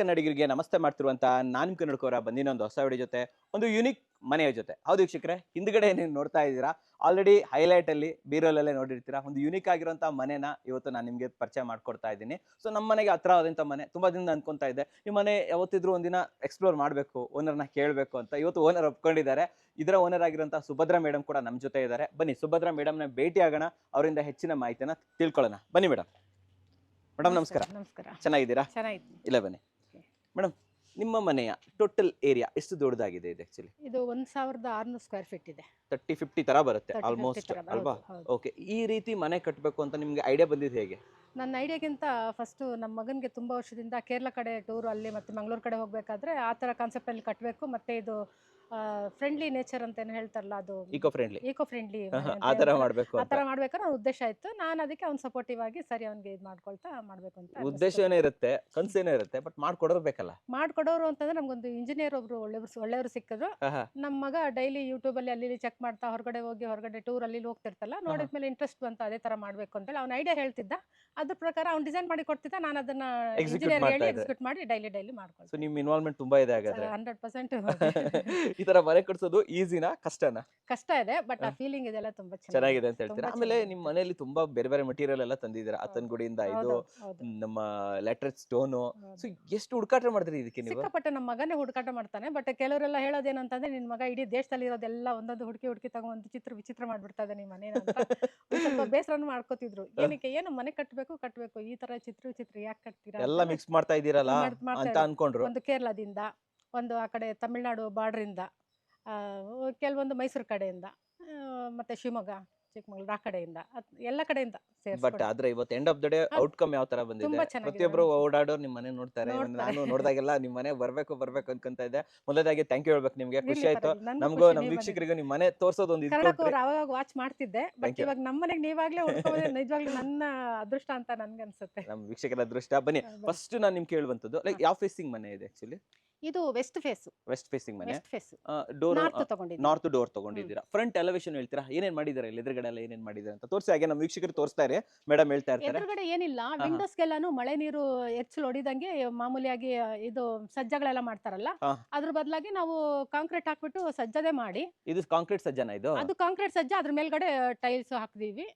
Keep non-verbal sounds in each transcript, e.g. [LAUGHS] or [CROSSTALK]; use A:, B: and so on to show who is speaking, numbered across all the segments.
A: ಕನ್ನಡಿಗರಿಗೆ ನಮಸ್ತೆ ಮಾಡ್ತಿರುವಂತ ನಾನು ಕನ್ನಡಕೋರ ಕನ್ನಡಕವರ ಬಂದಿನ ಒಂದು ಹೊಸ ವಿಡಿಯೋ ಜೊತೆ ಒಂದು ಯುನಿಕ್ ಮನೆಯ ಜೊತೆ. ಹೌದು ವೀಕ್ಷಕರೇ ಹಿಂದ್ಗಡೆ ನೀವು ನೋಡ್ತಾ ಇದ್ದೀರಾ ಆಲ್ರೆಡಿ ಹೈಲೈಟ್ ಅಲ್ಲಿ ಬೀರೋಲಲ್ಲೇ ನೋಡಿರ್ತೀರಾ ಒಂದು ಯುನಿಕ್ ಆಗಿರುವಂತ ಮನೆನ ಇವತ್ತು ನಾನು ನಿಮ್ಗೆ ಪರಿಚಯ ಮಾಡ್ಕೊಡ್ತಾ ಇದ್ದೀನಿ. ಸೊ ನಮ್ಮ ಮನೆಗೆ ಹತ್ರ ಆದಂತ ಮನೆ ತುಂಬಾ ದಿನ ಅನ್ಕೊಂತಾ ಇದ್ದೆ ಈ ಮನೆ ಯಾವತ್ತಿದ್ರು ಒಂದಿನ ಎಕ್ಸ್ಪ್ಲೋರ್ ಮಾಡಬೇಕು ಓನರ್ನ ಕೇಳಬೇಕು ಅಂತ ಇವತ್ತು ಓನರ್ ಒಪ್ಕೊಂಡಿದ್ದಾರೆ. ಇದರ ಓನರ್ ಆಗಿರುವಂತಹ ಸುಭದ್ರಾ ಮೇಡಮ್ ಕೂಡ ನಮ್ಮ ಜೊತೆ ಇದ್ದಾರೆ. ಬನ್ನಿ ಸುಭದ್ರಾ ಮೇಡಮ್ನ ಭೇಟಿ ಆಗೋಣ ಅವರಿಂದ ಹೆಚ್ಚಿನ ಮಾಹಿತಿನ ತಿಳ್ಕೊಳ್ಳೋಣ. ಬನ್ನಿ ಮೇಡಮ್ ಮೇಡಮ್ ನಮಸ್ಕಾರ.
B: ನಮಸ್ಕಾರ.
A: ಚೆನ್ನಾಗಿದ್ದೀರಾ?
B: ಚೆನ್ನಾಗಿದ್ದೀನಿ.
A: ಇಲ್ಲ ಬನ್ನಿ. ಮೇಡಮ್ ನಿಮ್ಮ ಮನೆಯ ಟೋಟಲ್ ಏರಿಯಾ ಎಷ್ಟು ದೊಡ್ಡದಾಗಿದೆ ಇದು ಆಕ್ಚುಲಿ
B: ಇದು ಒಂದ್ ಸಾವಿರದ ಆರ್ನೂರು ಸ್ಕ್ವೇರ್ ಫೀಟ್ ಇದೆ.
A: ತರ್ಟಿ ಫಿಫ್ಟಿ ತರ ಬರುತ್ತೆ
B: 30, 50
A: ಆಲ್ಮೋಸ್ಟ್
B: ತರ, ಹೌದು,
A: ಅಲ್ವಾ?
B: ಹೌದು.
A: ಓಕೆ ಈ ರೀತಿ ಮನೆ ಕಟ್ಟಬೇಕು ಅಂತ ನಿಮ್ಗೆ ಐಡಿಯಾ ಬಂದಿದ್ದು ಹೇಗೆ?
B: ನನ್ನ ಐಡಿಯಾಗಿಂತ ಫಸ್ಟ್ ನಮ್ಮ ಮಗನಿಗೆ ತುಂಬಾ ವರ್ಷದಿಂದ ಕೇರಳ ಕಡೆ ಟೂರ್ ಅಲ್ಲಿ ಮತ್ತೆ ಮಂಗಳೂರು ಕಡೆ ಹೋಗಬೇಕಾದ್ರೆ ಆ ತರ ಕಾನ್ಸೆಪ್ಟ್ ಅಲ್ಲಿ ಕಟ್ಟಬೇಕು ಮತ್ತೆ ಇದು ಫ್ರೆಂಡ್ಲಿ ನೇಚರ್ ಅಂತ ಏನು ಹೇಳ್ತಾರಲ್ಲ ಅದು
A: ಇಕೋ ಫ್ರೆಂಡ್ಲಿ
B: ಈಕೋ ಫ್ರೆಂಡ್ಲಿ
A: ಆ ತರ ಮಾಡಬೇಕು
B: ಆ ತರ ಮಾಡ್ಬೇಕಾದ್ರೆ ನನ್ನ ಉದ್ದೇಶ ಇತ್ತು. ನಾನು ಅದಕ್ಕೆ ಅವ್ನು ಸಪೋರ್ಟಿವ್ ಆಗಿ ಸರಿ ಅವ್ನಿಗೆ ಇದು ಮಾಡ್ಕೊಳ್ತಾ ಮಾಡ್ಬೇಕು ಅಂತ ಉದ್ದೇಶ
A: ಏನೇ ಇರುತ್ತೆ ಕನ್ಸೇನೇ ಇರುತ್ತೆ ಬಟ್ ಮಾಡ್ಕೊಡೋರು ಬೇಕಲ್ಲ.
B: ಮಾಡ್ಕೊಡೋರು ಅಂತಂದ್ರೆ ನಮ್ಗೊಂದು ಇಂಜಿನಿಯರ್ ಒಬ್ರು ಒಳ್ಳೆಯವರು ಒಳ್ಳೆಯವರು ಸಿಕ್ಕಿದ್ರು. ನಮ್ಮ ಮಗ ಡೈಲಿ ಯೂಟ್ಯೂಬಲ್ಲಿ ಅಲ್ಲಿ ಚೆಕ್ ಮಾಡ್ತಾ ಹೊರಗಡೆ ಹೋಗಿ ಹೊರಗಡೆ ಟೂರ್ ಅಲ್ಲಿ ಹೋಗ್ತಿರ್ತಲ್ಲ ನೋಡಿದ್ಮೇಲೆ ಇಂಟ್ರೆಸ್ಟ್ ಬಂತು ಅದೇ ತರ ಮಾಡ್ಬೇಕು ಅಂತೇಳಿ. ಅವ್ನ ಐಡಿಯಾ ಹೇಳ್ತಿದ್ದ ಅದ್ರ ಪ್ರಕಾರ ಅವ್ನು ಡಿಸೈನ್ ಮಾಡಿ ಕೊಡ್ತಿದ್ದ ನಾನು ಅದನ್ನ
A: Execute
B: ಇಂಜಿನಿಯರ್
A: ಮಾಡ್ತಾ
B: ಹೇಳಿ
A: ಇದ್ದೆ.
B: ಎಕ್ಸಿಕ್ಯೂಟ್ ಮಾಡಿ ಡೈಲಿ ಡೈಲಿ
A: ಸೊ
B: ಮಾಡ್ಕೊಳ್ತೀನಿ
A: ನಿಮ್ ಇನ್ವಾಲ್ವ್ಮೆಂಟ್ ತುಂಬಾ ಇದೆ ಹಾಗಾದ್ರೆ.
B: ಹಂಡ್ರೆಡ್ ಪರ್ಸೆಂಟ್ [LAUGHS]
A: ಈ ತರ ಮನೆ ಕಟ್ಟಿಸೋದು ಈಜಿನಾ ಕಷ್ಟನಾ?
B: ಕಷ್ಟ ಇದೆ ಬಟ್ ಆ ಫೀಲಿಂಗ್ ಇದೆಲ್ಲ ತುಂಬಾ
A: ಚೆನ್ನಾಗಿದೆ. ಅಂತ ಹೇಳ್ತೀರಾ? ಆಮೇಲೆ
B: ಚೆನ್ನಾಗಿದೆ.
A: ನಿಮ್ ಮನೆಯಲ್ಲಿ ತುಂಬಾ ಬೇರೆ ಬೇರೆ ಮೆಟೀರಿಯಲ್ ಎಲ್ಲ ತಂದಿದ್ದೀರಾ?
B: ಅತ್ತನ
A: ಅತನ್ ಗುಡಿಯಿಂದ ಇದು
B: ಹೌದು,
A: ನಮ್ಮ ಲೆಟರ್ ಸ್ಟೋನು
B: ಹೌದು.
A: ಸೊ ಎಷ್ಟು ಹುಡುಕಾಟ ಮಾಡಿದ್ರಿ ಇದಕ್ಕೆ ನೀವು?
B: ಸಿಕ್ಕಾಪಟ್ಟೆ ನಮ್ಮ ಮಗನೇ ಹುಡುಕಾಟ ಮಾಡ್ತಾನೆ ಬಟ್ ಕೆಲವರೆಲ್ಲ ಹೇಳೋದೇನಂತಂದ್ರೆ ನಿನ್ ಮಗ ಇಡೀ ದೇಶದಲ್ಲಿ ಇರೋದೆಲ್ಲ ಒಂದೊಂದು ಹುಡುಕಿ ಹುಡುಕಿ ತಗೊಂಡು ಚಿತ್ರ ವಿಚಿತ್ರ ಮಾಡ್ಬಿಡ್ತಾ ಇದೆ ನಿಮ್ಮ ಒಂದ್ ಸ್ವಲ್ಪ ಬೇಸರನು ಮಾಡ್ಕೋತಿದ್ರು. ಏನಕ್ಕೆ? ಏನು ಮನೆ ಕಟ್ಟಬೇಕು ಕಟ್ಟಬೇಕು ಈ ತರ ಚಿತ್ರ ಚಿತ್ರ ಯಾಕೆ ಕಟ್ತೀರಾ
A: ಎಲ್ಲ ಮಿಕ್ಸ್ ಮಾಡ್ತಾ ಇದ್ದೀರಲ್ಲ
B: ಮಾಡ್ತಾ
A: ಅಂತ. ಅನ್ಕೊಂಡ್ರು
B: ಒಂದು ಕೇರಳದಿಂದ ಒಂದು ಆ ಕಡೆ ತಮಿಳ್ನಾಡು ಬಾರ್ಡ್ರಿಂದ ಕೆಲವೊಂದು ಮೈಸೂರು ಕಡೆಯಿಂದ ಆ, ಮತ್ತೆ ಶಿವಮೊಗ್ಗ ಚಿಕ್ಕಮಗಳೂರು ಆ ಕಡೆಯಿಂದ ಅದ್- ಎಲ್ಲ ಕಡೆಯಿಂದ
A: ಬಟ್
B: ಸೇರ್ಸ್ಕೊಂಡು.
A: ಆದ್ರೆ ಇವತ್ತು end of the day outcome ಯಾವ ತರ ಬಂದಿದೆ?
B: ಪ್ರತಿಯೊಬ್ಬರು ಚೆನ್ನಾಗಿದೆ,
A: ಪ್ರತಿಯೊಬ್ರು. ಓಡಾಡೋರು ನಿಮ್ ಮನೆ ನೋಡ್ತಾರೆ. ಇವಾಗ
B: ನೋಡ್ತಾರೆ.
A: ನಾನು ನೋಡಿದಾಗೆಲ್ಲ ನಿಮ್ ಮನೆ ಬರ್ಬೇಕು ಬರ್ಬೇಕು ಅನ್ಕೊಂತ ಇದ್ದೆ. ಮೊದಲಾಗಿ ಥ್ಯಾಂಕ್ ಯು ಹೇಳ್ಬೇಕು ನಿಮ್ಗೆ. ಖುಷಿ
B: ಇರ್ಲಿ
A: ಆಯ್ತು.
B: ಪರವಾಗಿಲ್ಲ, ನನ್ಗೂ
A: ನಮಗೂ
B: ಖುಷಿ
A: ನಮ್ ವೀಕ್ಷಕರಿಗೂ ನಿಮ್ ಮನೆ ತೋರ್ಸೋದು ಒಂದು ಇದು
B: ಕನ್ನಡಕ್ಕೆ
A: ಕೊಟ್ರಿ.
B: ಅವ್ರು ಅವಾಗ ವಾಚ್ ಮಾಡ್ತಿದ್ದೆ ಬಟ್
A: ಇವಾಗ you.
B: ಇವಾಗ ನಮ್ಮನೆಗೆ ನೀವಾಗ್ಲೇ ಹುಡ್ಕೋದ್ರೆ ನಿಜವಾಗ್ಲೂ ನನ್ನ ಅದೃಷ್ಟ ಅಂತ ನನ್ಗನ್ಸುತ್ತೆ.
A: ನಮ್ ವೀಕ್ಷಕರ ಅದೃಷ್ಟ. ಬನ್ನಿ ಫಸ್ಟ್ ನಾನು ನಿಮ್ಗೆ ಕೇಳುವಂತದ್ದು ಲೈಕ್ ಯಾವ ಫೇಸಿಂಗ್ ಮನೆ ಇದೆ ಆಕ್ಚುಲಿ
B: ಇದು ವೆಸ್ಟ್ ಫೇಸ್
A: ವೆಸ್ಟ್ ಫೇಸಿಂಗ್ ಮನೆ.
B: ವೆಸ್ಟ್ ಫೇಸ್
A: ಡೋರ್
B: ನಾರ್ತ್ ತಗೊಂಡಿದ್ದೀರಾ?
A: ನಾರ್ತ್ ಡೋರ್ ತಗೊಂಡಿದ್ದೀರಾ? ಫ್ರಂಟ್ ಎಲಿವೇಶನ್ ಹೇಳ್ತೀರಾ? ಏನೇನ್ ಮಾಡಿದ್ದಾರೆ ಇಲ್ಲಿ? ಎದುರುಗಡೆ ಎಲ್ಲ ಏನೇನ್ ಮಾಡಿದ್ದಾರೆ ಅಂತ ತೋರಿಸಿ. ಹಾಗೆ ನಮ್ಮ ವೀಕ್ಷಕರು ತೋರಿಸ್ತಾ ಇರಿ ಮೇಡಮ್ ಹೇಳ್ತಾ ಇರ್ತಾರೆ.
B: ಎದುರುಗಡೆ ಏನಿಲ್ಲ.
A: ವಿಂಡೋಸ್
B: ಗೆಲ್ಲಾನು ಮಳೆ ನೀರು ಹೆಚ್ಚು ಹೊಡಿದಂಗೆ ಮಾಮೂಲಿಯಾಗಿ ಇದು ಸಜ್ಜಗಳೆಲ್ಲ ಮಾಡ್ತಾರಲ್ಲ. ಅದ್ರ ಬದಲಾಗಿ ನಾವು ಕಾಂಕ್ರೀಟ್ ಹಾಕ್ಬಿಟ್ಟು ಸಜ್ಜದೆ ಮಾಡಿ.
A: ಇದು ಕಾಂಕ್ರೀಟ್ ಸಜ್ಜನ ಇದು?
B: ಅದು ಕಾಂಕ್ರೀಟ್ ಸಜ್ಜ. ಅದ್ರ ಮೇಲ್ಗಡೆ ಟೈಲ್ಸ್ ಹಾಕಿದೀವಿ.